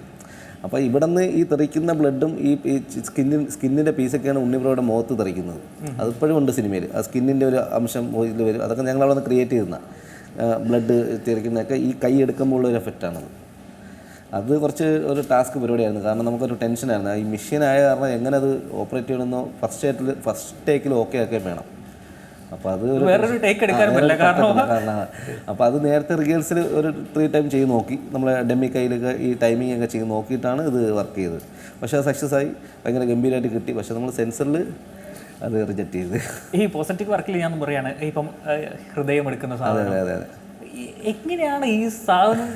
അപ്പോൾ ഇവിടെ നിന്ന് ഈ തെറിക്കുന്ന ബ്ലഡും ഈ സ്കിന്നിൻ സ്കിന്നിന്റെ പീസൊക്കെയാണ് ഉണ്ണിബ്രോയുടെ മുഖത്ത് തെറിക്കുന്നത്. അതിപ്പോഴും ഉണ്ട് സിനിമയിൽ. ആ സ്കിന്നിന്റെ ഒരു അംശം ഇതിൽ വരും. അതൊക്കെ ഞങ്ങൾ അവിടെ നിന്ന് ക്രിയേറ്റ് ചെയ്യുന്ന ബ്ലഡ് തെറിക്കുന്നതൊക്കെ ഈ കൈ എടുക്കുമ്പോൾ ഉള്ള ഒരു എഫക്റ്റാണത്. അത് കുറച്ച് ഒരു ടാസ്ക് പരിപാടിയായിരുന്നു. കാരണം നമുക്കൊരു ടെൻഷനായിരുന്നു. ഈ മെഷീൻ ആയ കാരണം എങ്ങനെ അത് ഓപ്പറേറ്റ് ചെയ്യണമെന്നോ ഫസ്റ്റ് ആയിട്ട് ഫസ്റ്റ് ടേക്കിൽ ഓക്കെ ആക്കുകയും വേണം. അപ്പോൾ അത് വേറൊരു ടേക്ക് എടുക്കാൻ പറ്റില്ല കാരണം അപ്പോൾ അത് നേരത്തെ റിഹേഴ്സൽ ഒരു ത്രീ ടൈം ചെയ്ത് നോക്കി. നമ്മളെ ഡെമ്മി കയ്യിലൊക്കെ ഈ ടൈമിംഗ് ഒക്കെ ചെയ്ത് നോക്കിയിട്ടാണ് ഇത് വർക്ക് ചെയ്തത്. പക്ഷെ അത് സക്സസ് ആയി. ഭയങ്കര ഗംഭീരമായിട്ട് കിട്ടി. പക്ഷെ നമ്മൾ സെൻസറിൽ അത് റിജക്റ്റ് ചെയ്ത്. ഈ പോസിറ്റീവ് വർക്കിൽ ഞാൻ പറയാണ് ഇപ്പം ഹൃദയം എടുക്കുന്ന സാധനം. അതെ അതെ അതെ. ഈ- എങ്ങനെയാണ് ഈ സാധനം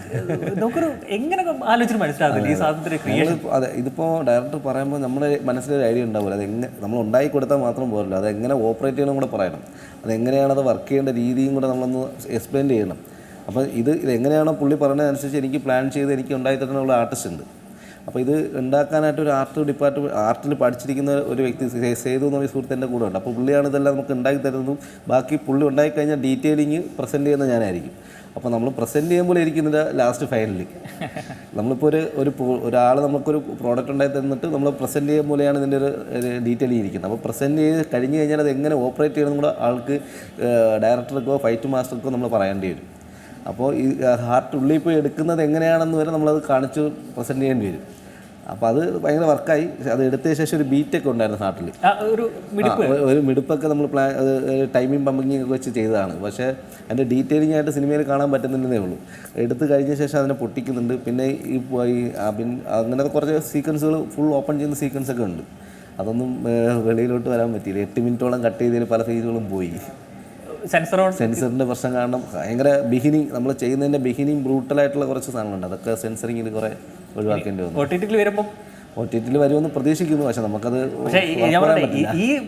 നമുക്കൊരു എങ്ങനെ ആലോചിച്ചിട്ട് മനസ്സിലാകുന്നില്ല ഈ സാധനത്തിന്റെ ക്രിയേഷൻ അതെ ഇതിപ്പോ ഡയറക്ടർ പറയുമ്പോൾ നമ്മുടെ മനസ്സിലൊരു ഐഡിയ ഉണ്ടാവില്ല. അത് എങ്ങനെ നമ്മൾ ഉണ്ടാക്കി കൊടുത്താൽ മാത്രം പോരല്ലോ. അത് എങ്ങനെ ഓപ്പറേറ്റ് ചെയ്യണം കൂടെ പറയണം. അത് എങ്ങനെയാണ് അത് വർക്ക് ചെയ്യേണ്ട രീതിയും കൂടെ നമ്മളൊന്ന് എക്സ്പ്ലെയിൻ ചെയ്യണം. അപ്പോൾ ഇത് ഇത് എങ്ങനെയാണോ പുള്ളി പറയുന്നതനുസരിച്ച് എനിക്ക് പ്ലാൻ ചെയ്ത് എനിക്ക് ഉണ്ടായി തരുന്ന ആർട്ടിസ്റ്റ് ഉണ്ട്. അപ്പോൾ ഇത് ഉണ്ടാക്കാനായിട്ട് ഒരു ആർട്ട് ഡിപ്പാർട്ട്മെന്റ് ആർട്ടിൽ പഠിച്ചിരിക്കുന്ന ഒരു വ്യക്തി സേതു എന്ന് പറയുന്ന സുഹൃത്ത് എന്റെ കൂടെ ഉണ്ട്. അപ്പോൾ പുള്ളിയാണ് ഇതെല്ലാം നമുക്ക് ഉണ്ടാക്കി തരുന്നതും ബാക്കി പുള്ളി ഉണ്ടാക്കി കഴിഞ്ഞാൽ ഡീറ്റെയിലിങ് പ്രസന്റ് ചെയ്യുന്ന ഞാനായിരിക്കും. അപ്പോൾ നമ്മൾ പ്രസന്റ് ചെയ്യുമ്പോൾ ഇരിക്കുന്നത് ലാസ്റ്റ് ഫൈനലിൽ നമ്മളിപ്പോൾ ഒരു ഒരു ഒരാൾ നമുക്കൊരു പ്രോഡക്റ്റ് ഉണ്ടായി തന്നിട്ട് നമ്മൾ പ്രസന്റ് ചെയ്യുന്ന പോലെയാണ് ഇതിന്റെ ഒരു ഡീറ്റെയിൽ ഇരിക്കുന്നത്. അപ്പോൾ പ്രസന്റ് ചെയ്ത് കഴിഞ്ഞ് കഴിഞ്ഞാൽ അത് എങ്ങനെ ഓപ്പറേറ്റ് ചെയ്യണം കൂടെ ആൾക്ക് ഡയറക്ടർക്കോ ഫൈറ്റ് മാസ്റ്റർക്കോ നമ്മൾ പറയേണ്ടി വരും. അപ്പോൾ ഈ ഹാർട്ട് ഉള്ളിൽ പോയി എടുക്കുന്നത് എങ്ങനെയാണെന്ന് വരെ നമ്മളത് കാണിച്ച് പ്രസന്റ് ചെയ്യേണ്ടി വരും. അപ്പോൾ അത് ഭയങ്കര വർക്കായി അത് എടുത്ത ശേഷം ഒരു ബീറ്റൊക്കെ ഉണ്ടായിരുന്നു ഹാർട്ടിൽ ഒരു മിടിപ്പ്. ഒരു മിടുപ്പൊക്കെ നമ്മൾ പ്ലാൻ അത് ടൈമിംഗ് പമ്പിങ് ഒക്കെ വെച്ച് ചെയ്തതാണ്. പക്ഷേ അതിന്റെ ഡീറ്റെയിലിംഗ് ആയിട്ട് സിനിമയിൽ കാണാൻ പറ്റുന്നില്ലെന്നേ ഉള്ളൂ. എടുത്ത് കഴിഞ്ഞ ശേഷം അതിനെ പൊട്ടിക്കുന്നുണ്ട്. പിന്നെ ഈ പിന്നെ അങ്ങനെ കുറച്ച് സീക്വൻസുകൾ ഫുൾ ഓപ്പൺ ചെയ്യുന്ന സീക്വൻസൊക്കെ ഉണ്ട്. അതൊന്നും വെളിയിലോട്ട് വരാൻ പറ്റിയില്ല. എട്ട് മിനിറ്റോളം കട്ട് ചെയ്തതിൽ പല ഫേസുകളും പോയി. സെൻസറിന്റെ പ്രശ്നം കാരണം ഭയങ്കര ബിഹിനിങ് നമ്മൾ ചെയ്യുന്നതിന്റെ ബിഹിനിങ് ബ്രൂട്ടലായിട്ടുള്ള കുറച്ച് സാധനങ്ങളുണ്ട്. അതൊക്കെ സെൻസറിങ്ങിൽ കുറെ ഒഴിവാക്കേണ്ടി വന്നു. ഒ ടി ടിയിൽ വരുമ്പം? ഒ ടി ടിയിൽ വരുമെന്ന് പ്രതീക്ഷിക്കുന്നു. പക്ഷെ നമുക്കത് പക്ഷേ ഈ-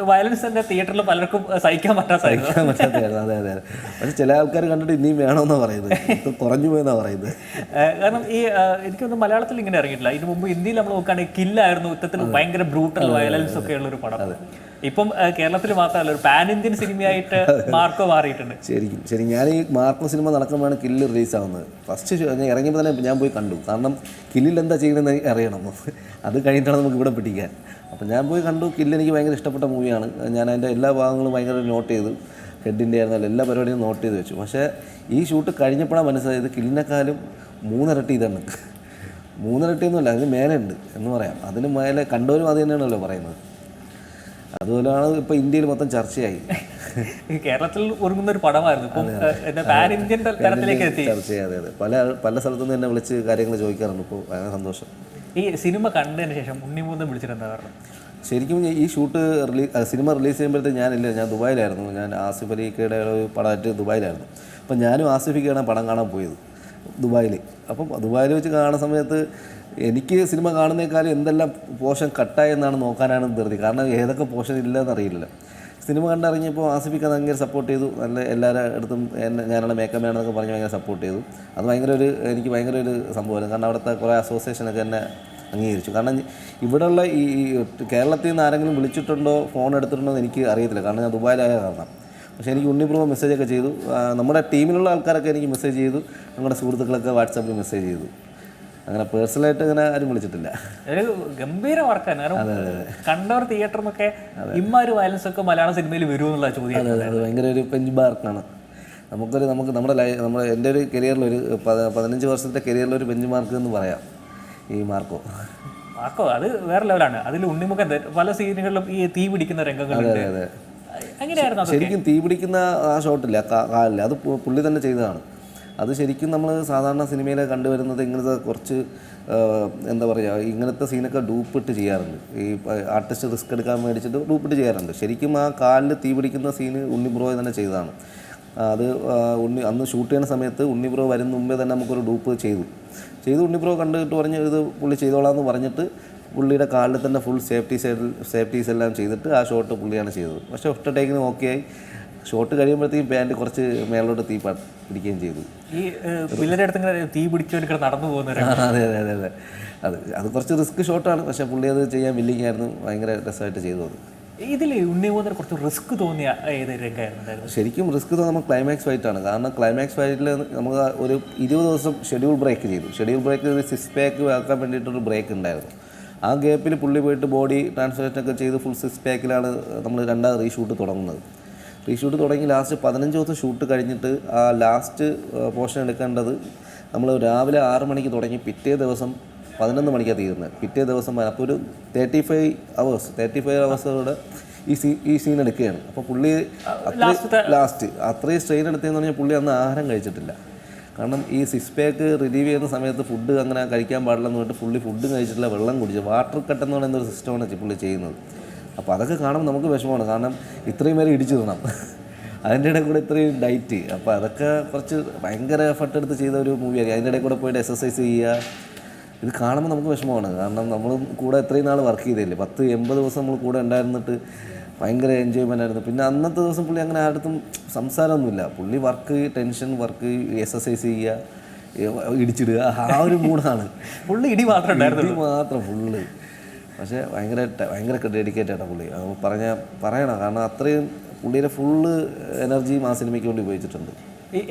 വയലൻസിന്റെ തിയേറ്ററിൽ പലർക്കും സഹിക്കാൻ സഹിക്കാൻ അതെ അതെ പക്ഷെ ചില ആൾക്കാർ കണ്ടിട്ട് ഇനിയും വേണമെന്നാ പറയുന്നത്. കുറഞ്ഞു പോയെന്നാ പറയുന്നത്. കാരണം ഈ എനിക്കൊന്നും മലയാളത്തിൽ ഇങ്ങനെ ഇറങ്ങിയിട്ടില്ല. ഇതിനു മുമ്പ് ഇന്ത്യയിൽ നമ്മൾ നോക്കുകയാണെങ്കിൽ കില്ലായിരുന്നു. ഇത്തരത്തിൽ ഭയങ്കര ബ്രൂട്ടൽ വയലൻസ് ഒക്കെ ഉള്ള ഒരു പടം. ഇപ്പം കേരളത്തിൽ മാത്രമല്ല ഒരു പാൻ ഇന്ത്യൻ സിനിമയായിട്ട് മാർക്കോ മാറിയിട്ടുണ്ട്. ശരിക്കും ശരി ഞാൻ ഈ മാർക്കോ സിനിമ നടക്കുമ്പോഴാണ് കില്ല് റിലീസ് ആവുന്നത്. ഫസ്റ്റ് ഇറങ്ങിയപ്പോൾ തന്നെ ഞാൻ പോയി കണ്ടു. കാരണം കില്ലിൽ എന്താ ചെയ്യുന്നതെന്ന് അറിയണം. അത് കഴിഞ്ഞിട്ടാണ് നമുക്ക് ഇവിടെ പിടിക്കാൻ. അപ്പം ഞാൻ പോയി കണ്ടു. കില്ല് എനിക്ക് ഭയങ്കര ഇഷ്ടപ്പെട്ട മൂവിയാണ് ഞാൻ അതിന്റെ എല്ലാ ഭാഗങ്ങളും ഭയങ്കര നോട്ട് ചെയ്തു. ഹെഡിന്റെ ആയിരുന്നാലും എല്ലാ പരിപാടിയും നോട്ട് ചെയ്ത് വെച്ചു. പക്ഷേ ഈ ഷൂട്ട് കഴിഞ്ഞപ്പോഴാണ് മനസ്സിലായത് കില്ലിനെക്കാളും മൂന്നിരട്ടി ഇതാണ്. മൂന്നിരട്ടിയൊന്നുമല്ല അതിന് മേലെ ഉണ്ട് എന്ന് പറയാം. അതിന് മേലെ കണ്ടവരും അത് തന്നെയാണല്ലോ പറയുന്നത്. അതുപോലെയാണ് ഇപ്പൊ ഇന്ത്യയിൽ മൊത്തം ചർച്ചയായി. കേരളത്തിൽ ഒരുങ്ങുന്ന ഒരു പടമായിരുന്നു. പാൻ ഇന്ത്യൻ തലത്തിലേക്ക് എത്തി. ചർച്ചയായി അതെ പല പല സ്ഥലത്തു നിന്ന് എന്നെ വിളിച്ച് കാര്യങ്ങൾ ചോദിക്കാറുണ്ട്. ഇപ്പോൾ ഭയങ്കര സന്തോഷം. ഈ സിനിമ കണ്ടതിന് ശേഷം ഉണ്ണിമൂന്ന് വിളിച്ചിട്ട് എന്താ കാരണം? ശരിക്കും ഈ ഷൂട്ട് റിലീസ് സിനിമ റിലീസ് ചെയ്യുമ്പോഴത്തേക്ക് ഞാനില്ല. ഞാൻ ദുബായിലായിരുന്നു. ഞാൻ ആസിഫ് അലിക്കയുടെ ഒരു പടമായിട്ട് ദുബായിലായിരുന്നു. അപ്പം ഞാനും ആസിഫിക്കാണ് പടം കാണാൻ പോയത്. ദുബായിൽ. അപ്പം ദുബായിൽ വെച്ച് കാണുന്ന സമയത്ത് എനിക്ക് സിനിമ കാണുന്നേക്കാളും എന്തെല്ലാം പോഷൻ കട്ടായെന്നാണ് നോക്കാനാണ് ധൃതി. കാരണം ഏതൊക്കെ പോഷൻ ഇല്ലെന്നറിയില്ല സിനിമ കണ്ടിറങ്ങിയപ്പോൾ ആസിഫിക്ക് അത് ഭയങ്കര സപ്പോർട്ട് ചെയ്തു. നല്ല എല്ലാവരുടെ അടുത്തും എന്നെ ഞാനുള്ള മേക്കപ്പ് വേണമെന്നൊക്കെ പറഞ്ഞ് ഭയങ്കര സപ്പോർട്ട് ചെയ്തു. അത് ഭയങ്കര ഒരു എനിക്ക് ഭയങ്കര ഒരു സംഭവമായിരുന്നു. കാരണം അവിടുത്തെ കുറേ അസോസിയേഷനൊക്കെ എന്നെ അംഗീകരിച്ചു. കാരണം ഇവിടെയുള്ള ഈ കേരളത്തിൽ നിന്ന് ആരെങ്കിലും വിളിച്ചിട്ടുണ്ടോ ഫോൺ എടുത്തിട്ടുണ്ടോ എന്ന് എനിക്ക് അറിയത്തില്ല. കാരണം ഞാൻ ദുബായിലായ കാരണം. പക്ഷേ എനിക്ക് മെസ്സേജ് മെസ്സേജൊക്കെ ചെയ്തു. നമ്മുടെ ടീമിലുള്ള ആൾക്കാരൊക്കെ എനിക്ക് മെസ്സേജ് ചെയ്തു. നമ്മുടെ സുഹൃത്തുക്കളൊക്കെ വാട്സാപ്പിൽ മെസ്സേജ് ചെയ്തു. അങ്ങനെ പേഴ്സണലായിട്ട് അങ്ങനെ ആരും വിളിച്ചിട്ടില്ല. ഒരു ഗംഭീര വർക്കാണ്. കാരണം കണ്ടവർ തിയേറ്ററിൽ നിന്നൊക്കെ ഇമ്മാര് വയലൻസ് ഒക്കെ മലയാള സിനിമയിൽ വരുമെന്നുള്ള ചോദ്യം അതെ ഭയങ്കര ഒരു പെഞ്ച് മാർക്കാണ് നമുക്കൊരു നമുക്ക് നമ്മുടെ ലൈ നമ്മുടെ എന്റെ ഒരു കരിയറിൽ ഒരു പത- പതിനഞ്ച് വർഷത്തെ കരിയറിൽ ഒരു ബെഞ്ച് മാർക്ക് എന്ന് പറയാം. ഈ മാർക്കോ. മാർക്കോ അത് വേറെ ലെവലാണ് അതിൽ ഉണ്ണിമുഖം പല സീനുകളിലും ഈ തീ പിടിക്കുന്ന രംഗങ്ങളുണ്ട്. ശരിക്കും തീ പിടിക്കുന്ന ആ ഷോട്ടില്ല കാലില്ല. അത് പുള്ളി തന്നെ ചെയ്തതാണ്. അത് ശരിക്കും നമ്മൾ സാധാരണ സിനിമയിലെ കണ്ടുവരുന്നത് ഇങ്ങനത്തെ കുറച്ച് എന്താ പറയുക ഇങ്ങനത്തെ സീനൊക്കെ ഡൂപ്പിട്ട് ചെയ്യാറുണ്ട്. ഈ ആർട്ടിസ്റ്റ് റിസ്ക് എടുക്കാൻ മേടിച്ചിട്ട് ഡൂപ്പിട്ട് ചെയ്യാറുണ്ട്. ശരിക്കും ആ കാലിൽ തീ പിടിക്കുന്ന സീന് ഉണ്ണി ബ്രോ തന്നെ ചെയ്തതാണ്. അത് ഉണ്ണി അന്ന് ഷൂട്ട് ചെയ്യുന്ന സമയത്ത് ഉണ്ണി ബ്രോ വരുന്ന മുമ്പേ തന്നെ നമുക്കൊരു ഡൂപ്പ് ചെയ്തു. ചെയ്ത് ഉണ്ണി ബ്രോ കണ്ടിട്ട് പറഞ്ഞ് ഇത് പുള്ളി ചെയ്തോളാം എന്ന് പറഞ്ഞിട്ട് പുള്ളിയുടെ കാലിൽ തന്നെ ഫുൾ സേഫ്റ്റി സൈഡിൽ സേഫ്റ്റീസ് എല്ലാം ചെയ്തിട്ട് ആ ഷോട്ട് പുള്ളിയാണ് ചെയ്തത്. പക്ഷേ ഒറ്റ ടേക്കിന് ഓക്കെ ആയി. ഷോട്ട് കഴിയുമ്പോഴത്തേക്കും പാന്റ് കുറച്ച് മേലോട്ട് തീ പിടിക്കുകയും ചെയ്തു. ഈ പിള്ളേരുടെ അടുത്ത് തീ പിടിച്ചോണ്ട് നടന്നു പോകുന്ന അതെ അതെ അതെ അതെ. അത് അത് കുറച്ച് റിസ്ക് ഷോട്ടാണ് പക്ഷെ പുള്ളി അത് ചെയ്യാൻ വില്ലിങ് ആയിരുന്നു. ഭയങ്കര രസമായിട്ട് ചെയ്തു അത്. ഇതിൽ ഉണ്ണിമൂന്നിന് കുറച്ച് റിസ്ക് തോന്നിയ ഏത് രംഗമായിരുന്നു ശരിക്കും റിസ്ക് നമ്മൾ ക്ലൈമാക്സ് ഫൈറ്റാണ് കാരണം ക്ലൈമാക്സ് ഫൈറ്റിൽ നമുക്ക് ഒരു ഇരുപത് ദിവസം ഷെഡ്യൂൾ ബ്രേക്ക് ചെയ്തു. ഷെഡ്യൂൾ ബ്രേക്ക് സിക്സ് പാക്ക് ആക്കാൻ വേണ്ടിയിട്ടൊരു ബ്രേക്ക് ഉണ്ടായിരുന്നു. ആ ഗ്യാപ്പിൽ പുള്ളി പോയിട്ട് ബോഡി ട്രാൻസ്ലേഷൻ ഒക്കെ ചെയ്ത് ഫുൾ സിക്സ് പാക്കിലാണ് നമ്മൾ രണ്ടാമത് റീഷൂട്ട് തുടങ്ങുന്നത്. റീഷൂട്ട് തുടങ്ങി ലാസ്റ്റ് പതിനഞ്ച് ദിവസം ഷൂട്ട് കഴിഞ്ഞിട്ട് ആ ലാസ്റ്റ് പോർഷൻ എടുക്കേണ്ടത് നമ്മൾ രാവിലെ ആറ് മണിക്ക് തുടങ്ങി പിറ്റേ ദിവസം പതിനൊന്ന് മണിക്കാണ് തീരുന്നത്. പിറ്റേ ദിവസം അപ്പോൾ ഒരു thirty five hours thirty five അവേഴ്സോടെ ഈ സീ ഈ സീൻ എടുക്കുകയാണ്. അപ്പോൾ പുള്ളി ലാസ്റ്റ് അത്രയും സ്ട്രെയിൻ എടുത്തതെന്ന് പറഞ്ഞാൽ പുള്ളി അന്ന് ആഹാരം കഴിച്ചിട്ടില്ല. കാരണം ഈ സിക്സ് പാക്ക് റിലീവ് ചെയ്യുന്ന സമയത്ത് ഫുഡ് അങ്ങനെ കഴിക്കാൻ പാടില്ലെന്ന് പറഞ്ഞിട്ട് പുള്ളി ഫുഡ് കഴിച്ചിട്ടില്ല വെള്ളം കുടിച്ച്. വാട്ടർ കട്ട് എന്ന് പറയുന്ന ഒരു സിസ്റ്റമാണ് പുള്ളി ചെയ്യുന്നത്. അപ്പോൾ അതൊക്കെ കാണുമ്പോൾ നമുക്ക് വിഷമമാണ്. കാരണം ഇത്രയും പേരെ ഇടിച്ചു തരണം അതിന്റെ ഇടയിൽ കൂടെ ഇത്രയും ഡയറ്റ് അപ്പോൾ അതൊക്കെ കുറച്ച് ഭയങ്കര എഫർട്ട് എടുത്ത് ചെയ്ത ഒരു മൂവിയായിരിക്കും അതിന്റെ ഇടയിൽ കൂടെ പോയിട്ട് എക്സസൈസ് ചെയ്യുക. ഇത് കാണുമ്പോൾ നമുക്ക് വിഷമമാണ്. കാരണം നമ്മളും കൂടെ എത്രയും നാൾ വർക്ക് ചെയ്തില്ലേ പത്ത് എൺപത് ദിവസം നമ്മൾ കൂടെ ഉണ്ടായിരുന്നിട്ട് ഭയങ്കര എൻജോയ്മെന്റ് ആയിരുന്നു. പിന്നെ അന്നത്തെ ദിവസം പുള്ളി അങ്ങനെ ആരുടെ സംസാരമൊന്നുമില്ല. പുള്ളി വർക്ക് ടെൻഷൻ വർക്ക് എക്സസൈസ് ചെയ്യുക ഇടിച്ചിടുക ആ ഒരു മൂഡാണ്. പുള്ളി ഇടി മാത്രം ഉണ്ടായിരുന്നു ഇടി മാത്രം ഫുള്ള് പക്ഷേ ഭയങ്കര ഭയങ്കര ഡെഡിക്കേറ്റഡ് ആണ് പുള്ളി. പറഞ്ഞ പറയണം. കാരണം അത്രയും പുള്ളിയുടെ ഫുള്ള് എനർജിയും ആ സിനിമയ്ക്ക് വേണ്ടി ഉപയോഗിച്ചിട്ടുണ്ട്.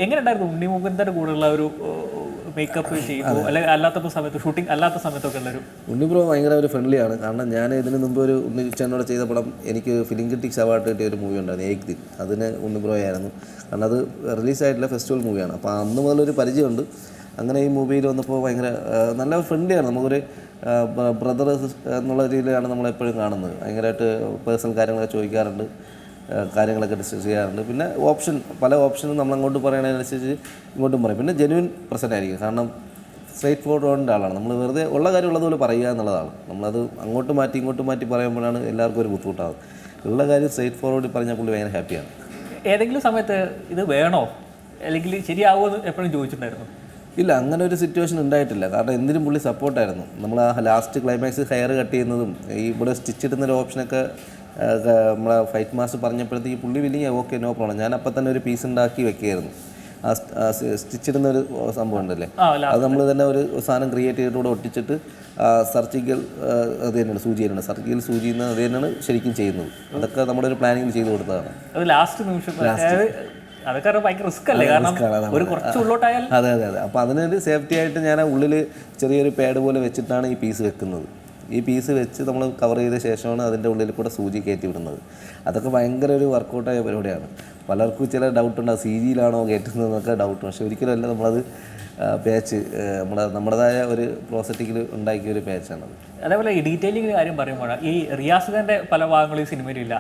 എങ്ങനെ ഉണ്ടായിരുന്നു ഉണ്ണിമുഖന്റെ കൂടെയുള്ള ഒരു മേക്കപ്പ് ചെയ്യുമ്പോൾ അല്ലെങ്കിൽ അല്ലാത്ത സമയത്ത് ഷൂട്ടിംഗ് അല്ലാത്ത സമയത്തൊക്കെ ഉള്ളൊരു ഉണ്ണി ബ്രോ ഭയങ്കര ഒരു ഫ്രണ്ട്ലിയാണ് കാരണം ഞാൻ ഇതിന് മുമ്പ് ഒരു ഉണ്ണി ചേട്ടനോട് ചെയ്ത പടം എനിക്ക് ഫിലിം ക്രിറ്റിക്സ് അവാർഡ് കിട്ടിയ ഒരു മൂവി ഉണ്ടായിരുന്നു ഏക് ദിൻ അതിന് ഉണ്ണി ബ്രോ ആയിരുന്നു. കാരണം അത് റിലീസായിട്ടുള്ള ഫെസ്റ്റിവൽ മൂവിയാണ് അപ്പോൾ അന്ന് മുതലൊരു പരിചയമുണ്ട്. അങ്ങനെ ഈ മൂവിയിൽ വന്നപ്പോൾ ഭയങ്കര നല്ല ഫ്രണ്ട്ലിയാണ് നമുക്കൊരു ബ്രദർ എന്നുള്ള രീതിയിലാണ് നമ്മളെപ്പോഴും കാണുന്നത്. ഭയങ്കരമായിട്ട് പേഴ്സണൽ കാര്യങ്ങളൊക്കെ ചോദിക്കാറുണ്ട്. കാര്യങ്ങളൊക്കെ ഡിസ്കസ് ചെയ്യാറുണ്ട്. പിന്നെ ഓപ്ഷൻ പല ഓപ്ഷനും നമ്മൾ അങ്ങോട്ട് പറയണതനുസരിച്ച് ഇങ്ങോട്ടും പറയും. പിന്നെ ജെനുവിൻ പ്രസന്റ് ആയിരിക്കും. കാരണം സ്ട്രേറ്റ് ഫോർവേഡ് ആളാണ്. നമ്മൾ വെറുതെ ഉള്ള കാര്യം ഉള്ളതുപോലെ പറയുക എന്നുള്ളതാണ്. നമ്മളത് അങ്ങോട്ട് മാറ്റി ഇങ്ങോട്ട് മാറ്റി പറയുമ്പോഴാണ് എല്ലാവർക്കും ഒരു ബുദ്ധിമുട്ടാകും ഉള്ള കാര്യം സ്ട്രേറ്റ് ഫോർവേഡ് പറഞ്ഞാൽ പുള്ളി ഭയങ്കര ഹാപ്പിയാണ് ഏതെങ്കിലും സമയത്ത് ഇത് വേണോ? അല്ലെങ്കിൽ ശരിയാവുമോ എന്ന് എപ്പോഴും ചോദിച്ചിട്ടുണ്ടായിരുന്നു? ഇല്ല അങ്ങനെ ഒരു സിറ്റുവേഷൻ ഉണ്ടായിട്ടില്ല. കാരണം എന്തിനും പുള്ളി സപ്പോർട്ടായിരുന്നു നമ്മൾ ആ ലാസ്റ്റ് ക്ലൈമാക്സ് ഹെയർ കട്ട് ചെയ്യുന്നതും ഈ ഇവിടെ സ്റ്റിച്ച് ഇടുന്ന ഒരു ഓപ്ഷനൊക്കെ നമ്മളെ ഫൈറ്റ് മാസ്റ്റർ പറഞ്ഞപ്പോഴത്തേക്ക് പുള്ളി വലിയ ഓക്കെ നോ പ്രോബ്ലം ഞാൻ അപ്പം തന്നെ ഒരു പീസ് ഉണ്ടാക്കി വെക്കുകയായിരുന്നു ആ സ്റ്റിച്ച് ഇടുന്ന ഒരു സംഭവം ഉണ്ടല്ലേ? അത് നമ്മൾ തന്നെ ഒരു സാധനം ക്രിയേറ്റ് ചെയ്തിട്ട് കൂടെ ഒട്ടിച്ചിട്ട് സർജിക്കൽ അത് തന്നെയാണ് സൂചി തന്നെയാണ്. സർജിക്കൽ സൂചി എന്ന് അത് തന്നെയാണ് ശരിക്കും ചെയ്യുന്നത്. അതൊക്കെ നമ്മുടെ ഒരു പ്ലാനിങ് ചെയ്ത് കൊടുത്തതാണ്. അത് ലാസ്റ്റ് നിമിഷം. അതായത് അതൊക്കെ പറഞ്ഞാൽ ഭയങ്കര റിസ്ക് അല്ലേ? കാരണം ഒരു കുറച്ച് ഉള്ളോട്ടായാൽ അതെ അതെ അതെ. അപ്പോൾ അതിനൊരു സേഫ്റ്റി ആയിട്ട് ഞാൻ ഉള്ളിൽ ചെറിയൊരു പാഡ് പോലെ വെച്ചിട്ടാണ് ഈ പീസ് വെക്കുന്നത്. ഈ പീസ് വെച്ച് നമ്മൾ കവർ ചെയ്ത ശേഷമാണ് അതിന്റെ ഉള്ളിൽ കൂടെ സൂചി കയറ്റി വിടുന്നത് അതൊക്കെ ഭയങ്കര ഒരു വർക്കൗട്ടായ പരിപാടിയാണ്. പലർക്കും ചില ഡൗട്ട് ഉണ്ടാകും സി ജിയിലാണോ കയറ്റുന്നതെന്നൊക്കെ ഡൗട്ട് പക്ഷേ ഒരിക്കലുമല്ല നമ്മളത് പാച്ച് നമ്മുടെ നമ്മുടേതായ ഒരു പ്രോസറ്റിക്കിൽ ഉണ്ടാക്കിയ ഒരു പാച്ചാണത് അതേപോലെ ഈ ഡീറ്റെയിലിംഗ് കാര്യം പറയുമ്പോൾ ഈ റിയാസ് ഖാന്റെ പല ഭാഗങ്ങളും ഈ സിനിമയിലില്ല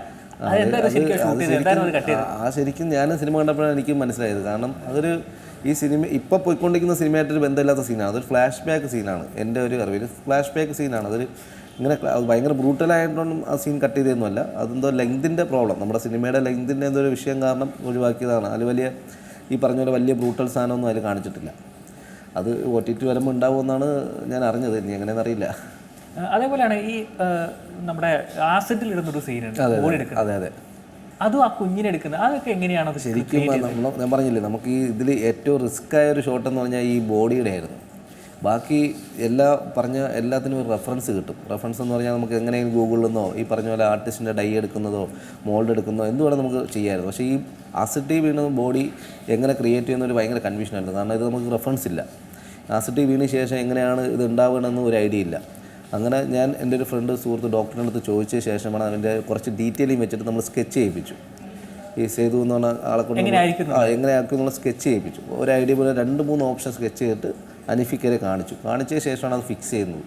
ആ ശരിക്കും ഞാൻ സിനിമ കണ്ടപ്പോഴാണ് എനിക്ക് മനസ്സിലായത്. കാരണം അതൊരു ഈ സിനിമ ഇപ്പോൾ പോയിക്കൊണ്ടിരിക്കുന്ന സിനിമയായിട്ടൊരു ബന്ധമില്ലാത്ത സീനാണ്. അതൊരു ഫ്ലാഷ് ബാക്ക് സീനാണ്. എന്റെ ഒരു അറിവിൽ ഫ്ലാഷ് ബാക്ക് സീനാണ്. അതൊരു ഇങ്ങനെ ഭയങ്കര ബ്രൂട്ടലായിട്ടൊന്നും ആ സീൻ കട്ട് ചെയ്തതൊന്നുമല്ല. അതെന്തോ ലെങ്തിന്റെ പ്രോബ്ലം നമ്മുടെ സിനിമയുടെ ലെങ്തിന്റെ എന്തോ ഒരു വിഷയം കാരണം ഒഴിവാക്കിയതാണ്. അതിൽ വലിയ ഈ പറഞ്ഞ പോലെ വലിയ ബ്രൂട്ടൽ സാധനമൊന്നും അതിൽ കാണിച്ചിട്ടില്ല. അത് ഒ ടി ടി വരുമ്പോൾ ഉണ്ടാവുമെന്നാണ് ഞാൻ അറിഞ്ഞത്. ഇനി എങ്ങനെയെന്ന് അറിയില്ല. അതേപോലെയാണ് ഈ നമ്മുടെ ആസിഡിൽ ഇടുന്നൊരു സീനുണ്ട് അതെ അതെ. അതും ആ കുഞ്ഞിനെ എടുക്കുന്നത്. അതൊക്കെ എങ്ങനെയാണ് അത് ശരിക്കും നമ്മൾ ഞാൻ പറഞ്ഞില്ലേ നമുക്ക് ഈ ഇതിൽ ഏറ്റവും റിസ്ക് ആയ ഒരു ഷോട്ട് എന്ന് പറഞ്ഞാൽ ഈ ബോഡിയുടെ ആയിരുന്നു. ബാക്കി എല്ലാ പറഞ്ഞ എല്ലാത്തിനും ഒരു റെഫറൻസ് കിട്ടും. റെഫറൻസ് എന്ന് പറഞ്ഞാൽ നമുക്ക് എങ്ങനെയും ഗൂഗിളിൽ നിന്നോ ഈ പറഞ്ഞ പോലെ ആർട്ടിസ്റ്റിന്റെ ഡൈ എടുക്കുന്നതോ മോൾഡ് എടുക്കുന്നതോ എന്ത് വേണം നമുക്ക് ചെയ്യാമായിരുന്നു. പക്ഷേ ഈ ആസിഡി വീണ ബോഡി എങ്ങനെ ക്രിയേറ്റ് ചെയ്യുന്ന ഒരു ഭയങ്കര കൺഫ്യൂഷനായിരുന്നു കാരണം ഇത് നമുക്ക് റെഫറൻസ് ഇല്ല. ആസിഡി വീണ ശേഷം എങ്ങനെയാണ് ഇത് ഉണ്ടാവുകയെന്നൊന്നും ഒരു ഐഡിയ ഇല്ല. അങ്ങനെ ഞാൻ എന്റെ ഒരു ഫ്രണ്ട് സുഹൃത്ത് ഡോക്ടറിന്റെ അടുത്ത് ചോദിച്ച ശേഷമാണ് അതിന്റെ കുറച്ച് ഡീറ്റെയിലിംഗ് വെച്ചിട്ട് നമ്മൾ സ്കെച്ച് ചെയ്യിപ്പിച്ചു. ഈ സേതു എന്ന് പറഞ്ഞ ആളെ കൊണ്ട് ആ എങ്ങനെ ആക്കും എന്നുള്ള സ്കെച്ച് ചെയ്യിപ്പിച്ചു. ഒരു ഐഡിയ പോലെ രണ്ട് മൂന്ന് ഓപ്ഷൻ സ്കെച്ച് ചെയ്തിട്ട് അനിഫിക്കരെ കാണിച്ചു. കാണിച്ച ശേഷമാണ് അത് ഫിക്സ് ചെയ്യുന്നത്.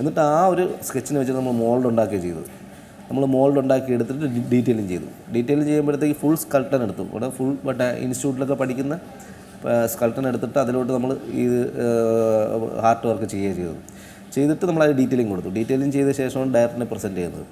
എന്നിട്ട് ആ ഒരു സ്കെച്ചിന് വെച്ചിട്ട് നമ്മൾ മോൾഡ് ഉണ്ടാക്കുകയാണ് ചെയ്തത്. നമ്മൾ മോൾഡ് ഉണ്ടാക്കി എടുത്തിട്ട് ഡീറ്റെയിലിംഗ് ചെയ്തു. ഡീറ്റെയിലിംഗ് ചെയ്യുമ്പോഴത്തേക്ക് ഫുൾ സ്കൾട്ടൻ എടുത്തു. ഇവിടെ ഫുൾ മറ്റേ ഇൻസ്റ്റിറ്റ്യൂട്ടിലൊക്കെ പഠിക്കുന്ന സ്കൾട്ടൻ എടുത്തിട്ട് അതിലോട്ട് നമ്മൾ ഈ ഹാർട്ട് വർക്ക് ചെയ്യുകയാണ് ചെയ്തത്. ചെയ്തിട്ട് നമ്മൾ അത് ഡീറ്റെയിലിംഗ് കൊടുത്തു. ഡീറ്റെയിലിംഗ് ചെയ്ത ശേഷമാണ് ഡയറക്ടറിനെ പ്രസന്റ് ചെയ്യുന്നത്.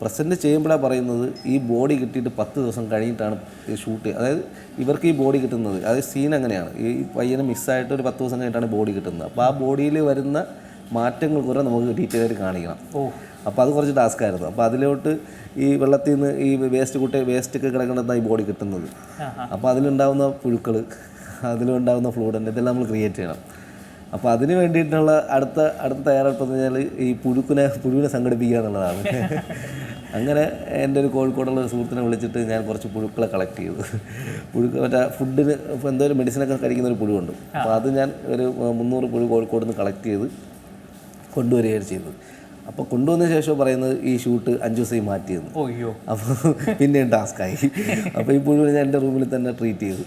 പ്രസന്റ് ചെയ്യുമ്പോഴാണ് പറയുന്നത് ഈ ബോഡി കിട്ടിയിട്ട് പത്ത് ദിവസം കഴിഞ്ഞിട്ടാണ് ഷൂട്ട് അതായത് ഇവർക്ക് ഈ ബോഡി കിട്ടുന്നത്. അതായത് സീൻ അങ്ങനെയാണ്. ഈ പയ്യന് മിസ്സായിട്ട് ഒരു പത്ത് ദിവസം കഴിഞ്ഞിട്ടാണ് ബോഡി കിട്ടുന്നത്. അപ്പോൾ ആ ബോഡിയിൽ വരുന്ന മാറ്റങ്ങൾ കുറെ നമുക്ക് ഡീറ്റെയിൽ ആയിട്ട് കാണിക്കണം. ഓ. അപ്പോൾ അത് കുറച്ച് ടാസ്ക് ആയിരുന്നു. അപ്പോൾ അതിലോട്ട് ഈ വെള്ളത്തിൽ നിന്ന് ഈ വേസ്റ്റ് കുട്ടി വേസ്റ്റ് ഒക്കെ കിടക്കണതാണ് ഈ ബോഡി കിട്ടുന്നത്. അപ്പോൾ അതിലുണ്ടാവുന്ന പുഴുക്കൾ അതിലുണ്ടാവുന്ന ഫ്ലൂഡന്റ് ഇതെല്ലാം നമ്മൾ ക്രിയേറ്റ് ചെയ്യണം. അപ്പോൾ അതിന് വേണ്ടിയിട്ടുള്ള അടുത്ത അടുത്ത തയ്യാറെടുപ്പ് എന്ന് പറഞ്ഞാൽ ഈ പുഴുക്കിനെ പുഴുവിനെ സംഘടിപ്പിക്കുക എന്നുള്ളതാണ്. അങ്ങനെ എന്റെ ഒരു കോഴിക്കോടുള്ള ഒരു സുഹൃത്തിനെ വിളിച്ചിട്ട് ഞാൻ കുറച്ച് പുഴുക്കളെ കളക്ട് ചെയ്തു. പുഴുക്ക് മറ്റേ ഫുഡിന് ഇപ്പോൾ എന്തോ ഒരു മെഡിസിനൊക്കെ കഴിക്കുന്ന ഒരു പുഴുവുണ്ട്. അപ്പോൾ അത് ഞാൻ ഒരു മുന്നൂറ് പുഴു കോഴിക്കോട് നിന്ന് കളക്ട് ചെയ്ത് കൊണ്ടുവരികയാണ് ചെയ്തത്. അപ്പോൾ കൊണ്ടുവന്ന ശേഷം പറയുന്നത് ഈ ഷൂട്ട് അഞ്ചു ദിവസമായി മാറ്റിയെന്ന്. അയ്യോ. അപ്പോൾ പിന്നെയും ടാസ്ക്കായി അപ്പോൾ ഈ പുഴുവിനെ ഞാൻ എന്റെ റൂമിൽ തന്നെ ട്രീറ്റ് ചെയ്തു.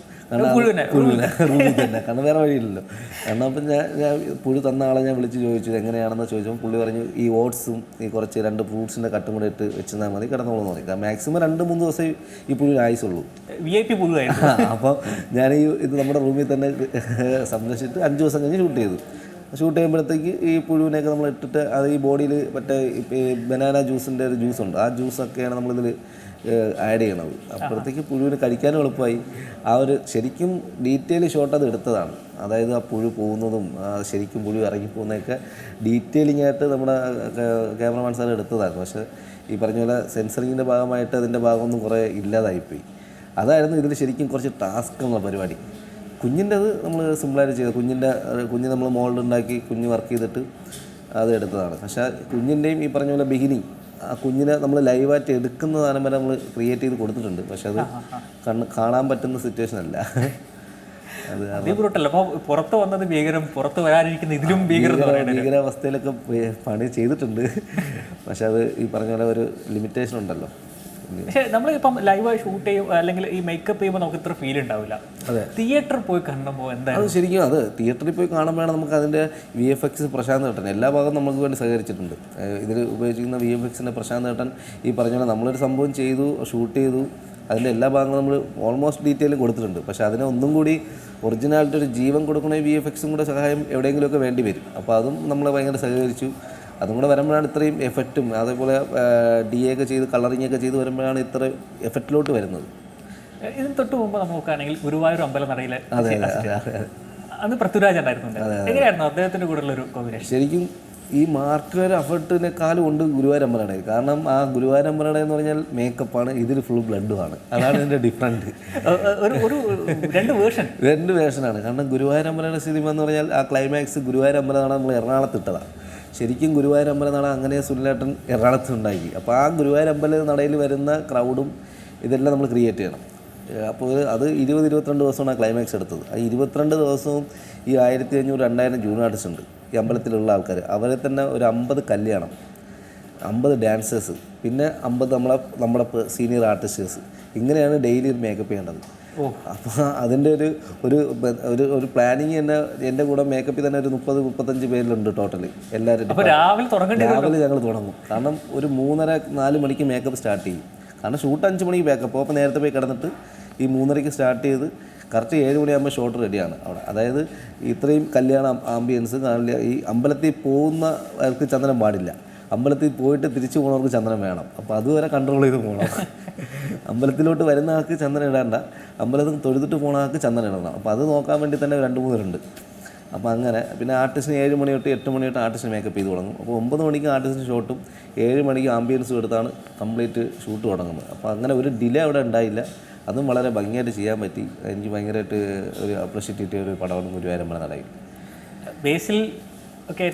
പുഴുവിനെ റൂമിൽ തന്നെ. കാരണം വേറെ വഴിയില്ലല്ലോ. കാരണം അപ്പം ഞാൻ ഞാൻ പുഴു തന്ന ആളെ ഞാൻ വിളിച്ച് ചോദിച്ചു എങ്ങനെയാണെന്ന്? ചോദിച്ചപ്പോൾ പുള്ളി പറഞ്ഞു ഈ ഓട്സും ഈ കുറച്ച് രണ്ട് ഫ്രൂട്ട്സിന്റെ കട്ടും കൂടെ ഇട്ട് വെച്ചാൽ മതി കിടന്നോളൂ എന്ന് പറയും മാക്സിമം രണ്ട് മൂന്ന് ദിവസം ഈ പുഴുവിന് ആയുസുള്ളൂ വി ഐ പി പുഴുവായിരുന്നു അപ്പോൾ ഞാൻ ഈ ഇത് നമ്മുടെ റൂമിൽ തന്നെ സംരക്ഷിച്ചിട്ട് അഞ്ച് ദിവസം കഴിഞ്ഞ് ഷൂട്ട് ചെയ്തു. ഷൂട്ട് ചെയ്യുമ്പോഴത്തേക്ക് ഈ പുഴുവിനെയൊക്കെ നമ്മൾ ഇട്ടിട്ട് അത് ഈ ബോഡിയിൽ മറ്റേ ബനാന ജ്യൂസിന്റെ ഒരു ജ്യൂസ് ഉണ്ട്. ആ ജ്യൂസൊക്കെയാണ് നമ്മളിതിൽ ആഡ് ചെയ്യണത് അപ്പോഴത്തേക്ക് പുഴുവിന് കഴിക്കാനും എളുപ്പമായി. ആ ഒരു ശരിക്കും ഡീറ്റെയിൽ ഷോട്ട് അത് എടുത്തതാണ്. അതായത് ആ പുഴു പോകുന്നതും ശരിക്കും പുഴു ഇറങ്ങി പോകുന്നതൊക്കെ ഡീറ്റെയിലിംഗ് ആയിട്ട് നമ്മുടെ ക്യാമറമാൻ സാർ എടുത്തതായിരുന്നു. പക്ഷേ ഈ പറഞ്ഞ പോലെ സെൻസറിങ്ങിന്റെ ഭാഗമായിട്ട് അതിന്റെ ഭാഗമൊന്നും കുറേ ഇല്ലാതായിപ്പോയി. അതായിരുന്നു ഇതിൽ ശരിക്കും കുറച്ച് ടാസ്ക് എന്നുള്ള പരിപാടി. കുഞ്ഞിന്റെത് നമ്മൾ സിമ്പിളായിട്ട് ചെയ്തത് കുഞ്ഞിന്റെ കുഞ്ഞ് നമ്മൾ മോൾഡ് ഉണ്ടാക്കി കുഞ്ഞ് വർക്ക് ചെയ്തിട്ട് അത് എടുത്തതാണ്. പക്ഷേ കുഞ്ഞിന്റെയും ഈ പറഞ്ഞ പോലെ ബിഗിനിങ് ആ കുഞ്ഞിനെ നമ്മൾ ലൈവായിട്ട് എടുക്കുന്ന സാധനം വരെ നമ്മൾ ക്രിയേറ്റ് ചെയ്ത് കൊടുത്തിട്ടുണ്ട്. പക്ഷെ അത് കണ്ണ് കാണാൻ പറ്റുന്ന സിറ്റുവേഷൻ അല്ല. പുറത്ത് വന്നത് ഭീകരം പുറത്ത് വരാനിരിക്കുന്ന ഇതിലും ഭീകരം ഭീകരാവസ്ഥയിലൊക്കെ പണി ചെയ്തിട്ടുണ്ട്. പക്ഷെ അത് ഈ പറഞ്ഞ പോലെ ഒരു ലിമിറ്റേഷൻ ഉണ്ടല്ലോ. പക്ഷെ നമ്മൾ ഇപ്പം ലൈവായി ഷൂട്ട് ചെയ്യും അല്ലെങ്കിൽ ഈ മേക്കപ്പ് ചെയ്യുമ്പോൾ നമുക്ക് ഇത്ര ഫീൽ ഉണ്ടാവില്ല. അതെ. തിയേറ്ററിൽ പോയി കാണുമ്പോൾ എന്താ അത് ശരിക്കും അത് തിയേറ്ററിൽ പോയി കാണുമ്പോഴാണ് നമുക്ക് അതിന്റെ വി എഫ് എക്സ് പ്രശാന്ത് ഏട്ടൻ. എല്ലാ ഭാഗവും നമുക്ക് വേണ്ടി സഹകരിച്ചിട്ടുണ്ട്. ഇതിൽ ഉപയോഗിച്ചിരിക്കുന്ന വി എഫ് എക്സിന്റെ പ്രശാന്ത് ഏട്ടൻ ഈ പറഞ്ഞ പോലെ നമ്മളൊരു സംഭവം ചെയ്തു ഷൂട്ട് ചെയ്തു. അതിന്റെ എല്ലാ ഭാഗങ്ങളും നമ്മൾ ഓൾമോസ്റ്റ് ഡീറ്റെയിൽ കൊടുത്തിട്ടുണ്ട്. പക്ഷേ അതിനെ ഒന്നും കൂടി ഒറിജിനാലിറ്റി ഒരു ജീവൻ കൊടുക്കണ വി എഫ് എക്സും കൂടെ സഹായം എവിടെയെങ്കിലുമൊക്കെ വേണ്ടി വരും. അപ്പോൾ അതും നമ്മൾ ഭയങ്കര സഹകരിച്ചു. അതും കൂടെ വരുമ്പോഴാണ് ഇത്രയും എഫക്റ്റും അതേപോലെ ഡി എ ഒക്കെ ചെയ്ത് കളറിങ് ഒക്കെ ചെയ്ത് വരുമ്പോഴാണ് ഇത്ര എഫക്റ്റിലോട്ട് വരുന്നത്. ഇതിന് തൊട്ട് മുമ്പ് നമ്മൾ നോക്കുകയാണെങ്കിൽ ഗുരുവായൂർ അമ്പലനടയിലെ അതെ അന്ന് പൃഥ്വിരാജ് ഉണ്ടായിരുന്നു എങ്ങനെയായിരുന്നു അദ്ദേഹത്തിന്റെ കൂടെയുള്ള ഒരു കോമ്പിനേഷൻ ശരിക്കും ഈ മാർക്കുകാർ അഫർട്ടിനെക്കാളും ഉണ്ട് ഗുരുവായൂരമ്പലയുടെ കാരണം ആ ഗുരുവായൂരമ്പലയുടെ എന്ന് പറഞ്ഞാൽ മേക്കപ്പാണ് ഇതിൽ ഫുൾ ബ്ലഡുമാണ് അതാണ് ഇതിന്റെ ഡിഫറന്റ് ഒരു ഒരു രണ്ട് വേർഷൻ രണ്ട് വേർഷനാണ് കാരണം ഗുരുവായൂരമ്പലയുടെ സിനിമ എന്ന് പറഞ്ഞാൽ ആ ക്ലൈമാക്സ് ഗുരുവായൂരമ്പലമാണ് നമ്മൾ എറണാകുളത്ത് ഇട്ടതാണ് ശരിക്കും ഗുരുവായൂരമ്പല നട അങ്ങനെ സുനിലേട്ടൻ എറണാകുളത്ത് ഉണ്ടാക്കി. അപ്പോൾ ആ ഗുരുവായൂർ അമ്പല നടയിൽ വരുന്ന ക്രൗഡും ഇതെല്ലാം നമ്മൾ ക്രിയേറ്റ് ചെയ്യണം. അപ്പോൾ അത് ഇരുപത് ഇരുപത്തിരണ്ട് ദിവസമാണ് ആ ക്ലൈമാക്സ് എടുത്തത്. ആ ഇരുപത്തിരണ്ട് ദിവസവും ഈ ആയിരത്തി അഞ്ഞൂറ് രണ്ടായിരം ജൂൺ ആർട്ടിസ്റ്റ് ഉണ്ട് ഈ അമ്പലത്തിലുള്ള ആൾക്കാർ അവരെ തന്നെ ഒരു അമ്പത് കല്യാണം അമ്പത് ഡാൻസേഴ്സ് പിന്നെ അമ്പത് നമ്മളെ നമ്മുടെ സീനിയർ ആർട്ടിസ്റ്റേഴ്സ് ഇങ്ങനെയാണ് ഡെയിലി ഒരു മേക്കപ്പ് ചെയ്യേണ്ടത്. അപ്പോൾ അതിന്റെ ഒരു ഒരു ഒരു ഒരു പ്ലാനിങ് തന്നെ എന്റെ കൂടെ മേക്കപ്പിൽ തന്നെ ഒരു മുപ്പത് മുപ്പത്തഞ്ച് പേരിലുണ്ട് ടോട്ടലി എല്ലാവരും അപ്പോൾ രാവിലെ രാവിലെ ഞങ്ങൾ തുടങ്ങും. കാരണം ഒരു മൂന്നര നാല് മണിക്ക് മേക്കപ്പ് സ്റ്റാർട്ട് ചെയ്യും. കാരണം ഷൂട്ട് അഞ്ച് മണിക്ക് മേക്കപ്പ് അപ്പോൾ നേരത്തെ പോയി കിടന്നിട്ട് ഈ മൂന്നരയ്ക്ക് സ്റ്റാർട്ട് ചെയ്ത് കറക്റ്റ് ഏഴ് മണിയാകുമ്പോൾ ഷോട്ട് റെഡിയാണ് അവിടെ. അതായത് ഇത്രയും കല്യാണ ആംബിയൻസ് ഈ അമ്പലത്തിൽ പോകുന്നവർക്ക് ചന്ദനം പാടില്ല. അമ്പലത്തിൽ പോയിട്ട് തിരിച്ചു പോകണവർക്ക് ചന്ദനം വേണം. അപ്പോൾ അതുവരെ കൺട്രോൾ ചെയ്ത് പോകണം അമ്പലത്തിലോട്ട് വരുന്ന ആൾക്ക് ചന്ദനം ഇടേണ്ട. അമ്പലത്തിൽ തൊഴുതിട്ട് പോണ ആൾക്ക് ചന്ദനം ഇടണം. അപ്പോൾ അത് നോക്കാൻ വേണ്ടി തന്നെ രണ്ട് മൂന്ന് പേരുണ്ട് അപ്പോൾ അങ്ങനെ പിന്നെ ആർട്ടിസ്റ്റിന് ഏഴ് മണി തൊട്ട് എട്ട് മണി തൊട്ട് ആർട്ടിസ്റ്റിന് മേക്കപ്പ് ചെയ്ത് തുടങ്ങും. അപ്പോൾ ഒമ്പത് മണിക്ക് ആർട്ടിസ്റ്റിന് ഷോട്ടും ഏഴ് മണിക്ക് ആംബിയൻസും എടുത്താണ് കംപ്ലീറ്റ് ഷൂട്ട് തുടങ്ങുന്നത്. അപ്പോൾ അങ്ങനെ ഒരു ഡിലേ അവിടെ ഉണ്ടായില്ല. അതും വളരെ ഭംഗിയായിട്ട് ചെയ്യാൻ പറ്റി. എനിക്ക് ഭയങ്കരമായിട്ട് ഒരു അപ്രിഷ്യേറ്റ് കിട്ടിയ ഒരു പടമാണ് ഗുരുവായൂരമ്പല നടയിൽ ബേസിൽ അതെ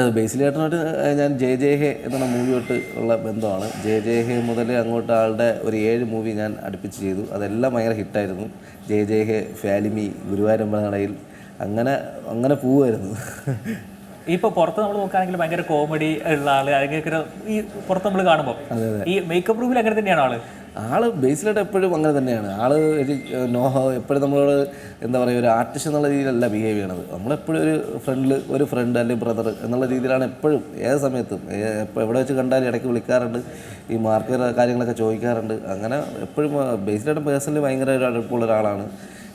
അതെ. ബേസിലേട്ടനായിട്ട് ഞാൻ ജെ ജെ ഹെ എന്ന മൂവി തൊട്ട് ഉള്ള ബന്ധമാണ്. ജെ ജെ ഹെ മുതൽ അങ്ങോട്ട് ആളുടെ ഒരു ഏഴ് മൂവി ഞാൻ അടുപ്പിച്ച് ചെയ്തു. അതെല്ലാം ഭയങ്കര ഹിറ്റായിരുന്നു. ജെ ജെ ഹെ ഫാലിമി ഗുരുവായൂരമ്പല നടയിൽ അങ്ങനെ അങ്ങനെ പോവുമായിരുന്നു. ഇപ്പൊ പുറത്ത് നമ്മൾ നോക്കുകയാണെങ്കിൽ ഭയങ്കര കോമഡി ഉള്ള ആൾ അല്ലെങ്കിൽ ഈ പുറത്ത് നമ്മൾ കാണുമ്പോൾ ഈ മേക്കപ്പ് റൂമിൽ അങ്ങനെ തന്നെയാണ് ആൾ? ആൾ ബേസിലായിട്ട് എപ്പോഴും അങ്ങനെ തന്നെയാണ്. ആൾ ഒരു നോഹ എപ്പോഴും നമ്മളോട് എന്താ പറയുക ഒരു ആർട്ടിസ്റ്റ് എന്നുള്ള രീതിയിലല്ല ബിഹേവ് ചെയ്യണത്. നമ്മളെപ്പോഴും ഒരു ഫ്രണ്ടിൽ ഒരു ഫ്രണ്ട് അല്ലെങ്കിൽ ബ്രദർ എന്നുള്ള രീതിയിലാണ് എപ്പോഴും ഏത് സമയത്തും എപ്പോൾ എവിടെ വെച്ച് കണ്ടാലും ഇടയ്ക്ക് വിളിക്കാറുണ്ട്. ഈ മാർക്ക് കാര്യങ്ങളൊക്കെ ചോദിക്കാറുണ്ട്. അങ്ങനെ എപ്പോഴും ബേസിലായിട്ട് പേഴ്സണലി ഭയങ്കര ഒരു അടുപ്പുള്ള ഒരാളാണ്.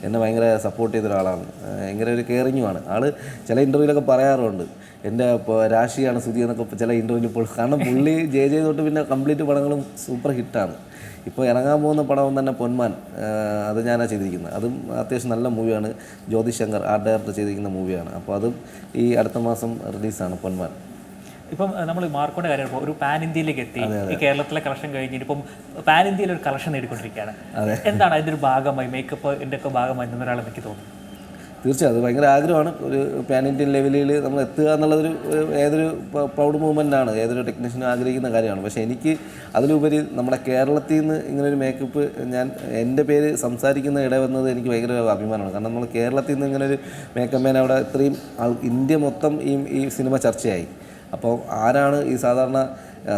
എന്നെ ഭയങ്കര സപ്പോർട്ട് ചെയ്ത ഒരാളാണ്. ഭയങ്കര ഒരു കെയറിങ്ങുമാണ് ആൾ ചില ഇന്റർവ്യൂലൊക്കെ പറയാറുണ്ട്. എന്റെ ഇപ്പോൾ രാശിയാണ് സുധി എന്നൊക്കെ ചില ഇന്റർവ്യൂവിൽ ഇപ്പോൾ കാരണം പുള്ളി ജെ ജെ തൊട്ട് പിന്നെ കംപ്ലീറ്റ് പടങ്ങളും സൂപ്പർ ഹിറ്റാണ് ഇപ്പോൾ ഇറങ്ങാൻ പോകുന്ന പടം തന്നെ പൊന്മാൻ അത് ഞാനാണ് ചെയ്തിരിക്കുന്നത്. അതും അത്യാവശ്യം നല്ല മൂവിയാണ്. ജ്യോതി ശങ്കർ ആർട്ട് ഡയറക്ടർ ചെയ്തിരിക്കുന്ന മൂവിയാണ്. അപ്പോൾ അതും ഈ അടുത്ത മാസം റിലീസാണ് പൊന്മാൻ. ഇപ്പം നമ്മൾ മാർക്കോടെ കാര്യം ഒരു പാൻ ഇന്ത്യയിലേക്ക് എത്തി. ഈ കേരളത്തിലെ കളക്ഷൻ കഴിഞ്ഞിട്ട് ഇപ്പം പാൻ ഇന്ത്യയിൽ ഒരു കളക്ഷൻ നേടിക്കൊണ്ടിരിക്കുകയാണ്. എന്താണ് അതിന്റെ ഒരു ഭാഗമായി? മേക്കപ്പ് എന്റെ ഒക്കെ ഭാഗമായി എന്നൊരാളെ എനിക്ക് തോന്നുന്നു. തീർച്ചയായും അത് ഭയങ്കര ആഗ്രഹമാണ്. ഒരു പാൻ ഇന്ത്യൻ ലെവലിൽ നമ്മൾ എത്തുക എന്നുള്ളതൊരു ഏതൊരു പ്രൗഡ് മൂവ്മെന്റ് ആണ്. ഏതൊരു ടെക്നീഷ്യനും ആഗ്രഹിക്കുന്ന കാര്യമാണ്. പക്ഷേ എനിക്ക് അതിലുപരി നമ്മുടെ കേരളത്തിൽ നിന്ന് ഇങ്ങനൊരു മേക്കപ്പ് ഞാൻ എന്റെ പേര് സംസാരിക്കുന്ന ഇടവന്നത് എനിക്ക് ഭയങ്കര അഭിമാനമാണ്. കാരണം നമ്മൾ കേരളത്തിൽ നിന്ന് ഇങ്ങനൊരു മേക്കപ്പ് മാൻ അവിടെ ഇത്രയും ഇന്ത്യ മൊത്തം ഈ ഈ സിനിമ ചർച്ചയായി. അപ്പോൾ ആരാണ് ഈ സാധാരണ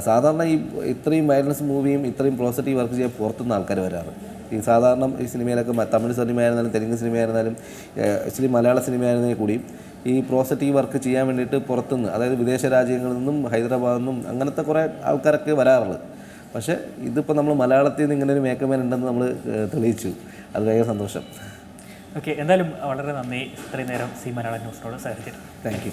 സാധാരണ ഈ ഇത്രയും വയലൻസ് മൂവിയും ഇത്രയും പ്രോസറ്റീവ് വർക്ക് ചെയ്യാൻ പുറത്തുനിന്ന് ആൾക്കാർ വരാറ്? ഈ സാധാരണ ഈ സിനിമയിലൊക്കെ തമിഴ് സിനിമയായിരുന്നാലും തെലുങ്ക് സിനിമയായിരുന്നാലും ആക്ച്വലി മലയാള സിനിമയായിരുന്നെങ്കിൽ കൂടിയും ഈ പ്രോസറ്റീവ് വർക്ക് ചെയ്യാൻ വേണ്ടിയിട്ട് പുറത്തുനിന്ന് അതായത് വിദേശ രാജ്യങ്ങളിൽ നിന്നും ഹൈദരാബാദിൽ നിന്നും അങ്ങനത്തെ കുറേ ആൾക്കാരൊക്കെ വരാറുള്ളത്. പക്ഷേ ഇതിപ്പോൾ നമ്മൾ മലയാളത്തിൽ നിന്ന് ഇങ്ങനെ ഒരു മേക്കപ്പ് ഉണ്ടെന്ന് നമ്മൾ തെളിയിച്ചു. അത് ഭയങ്കര സന്തോഷം. ഓക്കെ എന്തായാലും വളരെ നന്ദി ഇത്രയും നേരം സി മലയാളം ന്യൂസിനോട് സഹകരിച്ചിട്ട് താങ്ക് യു.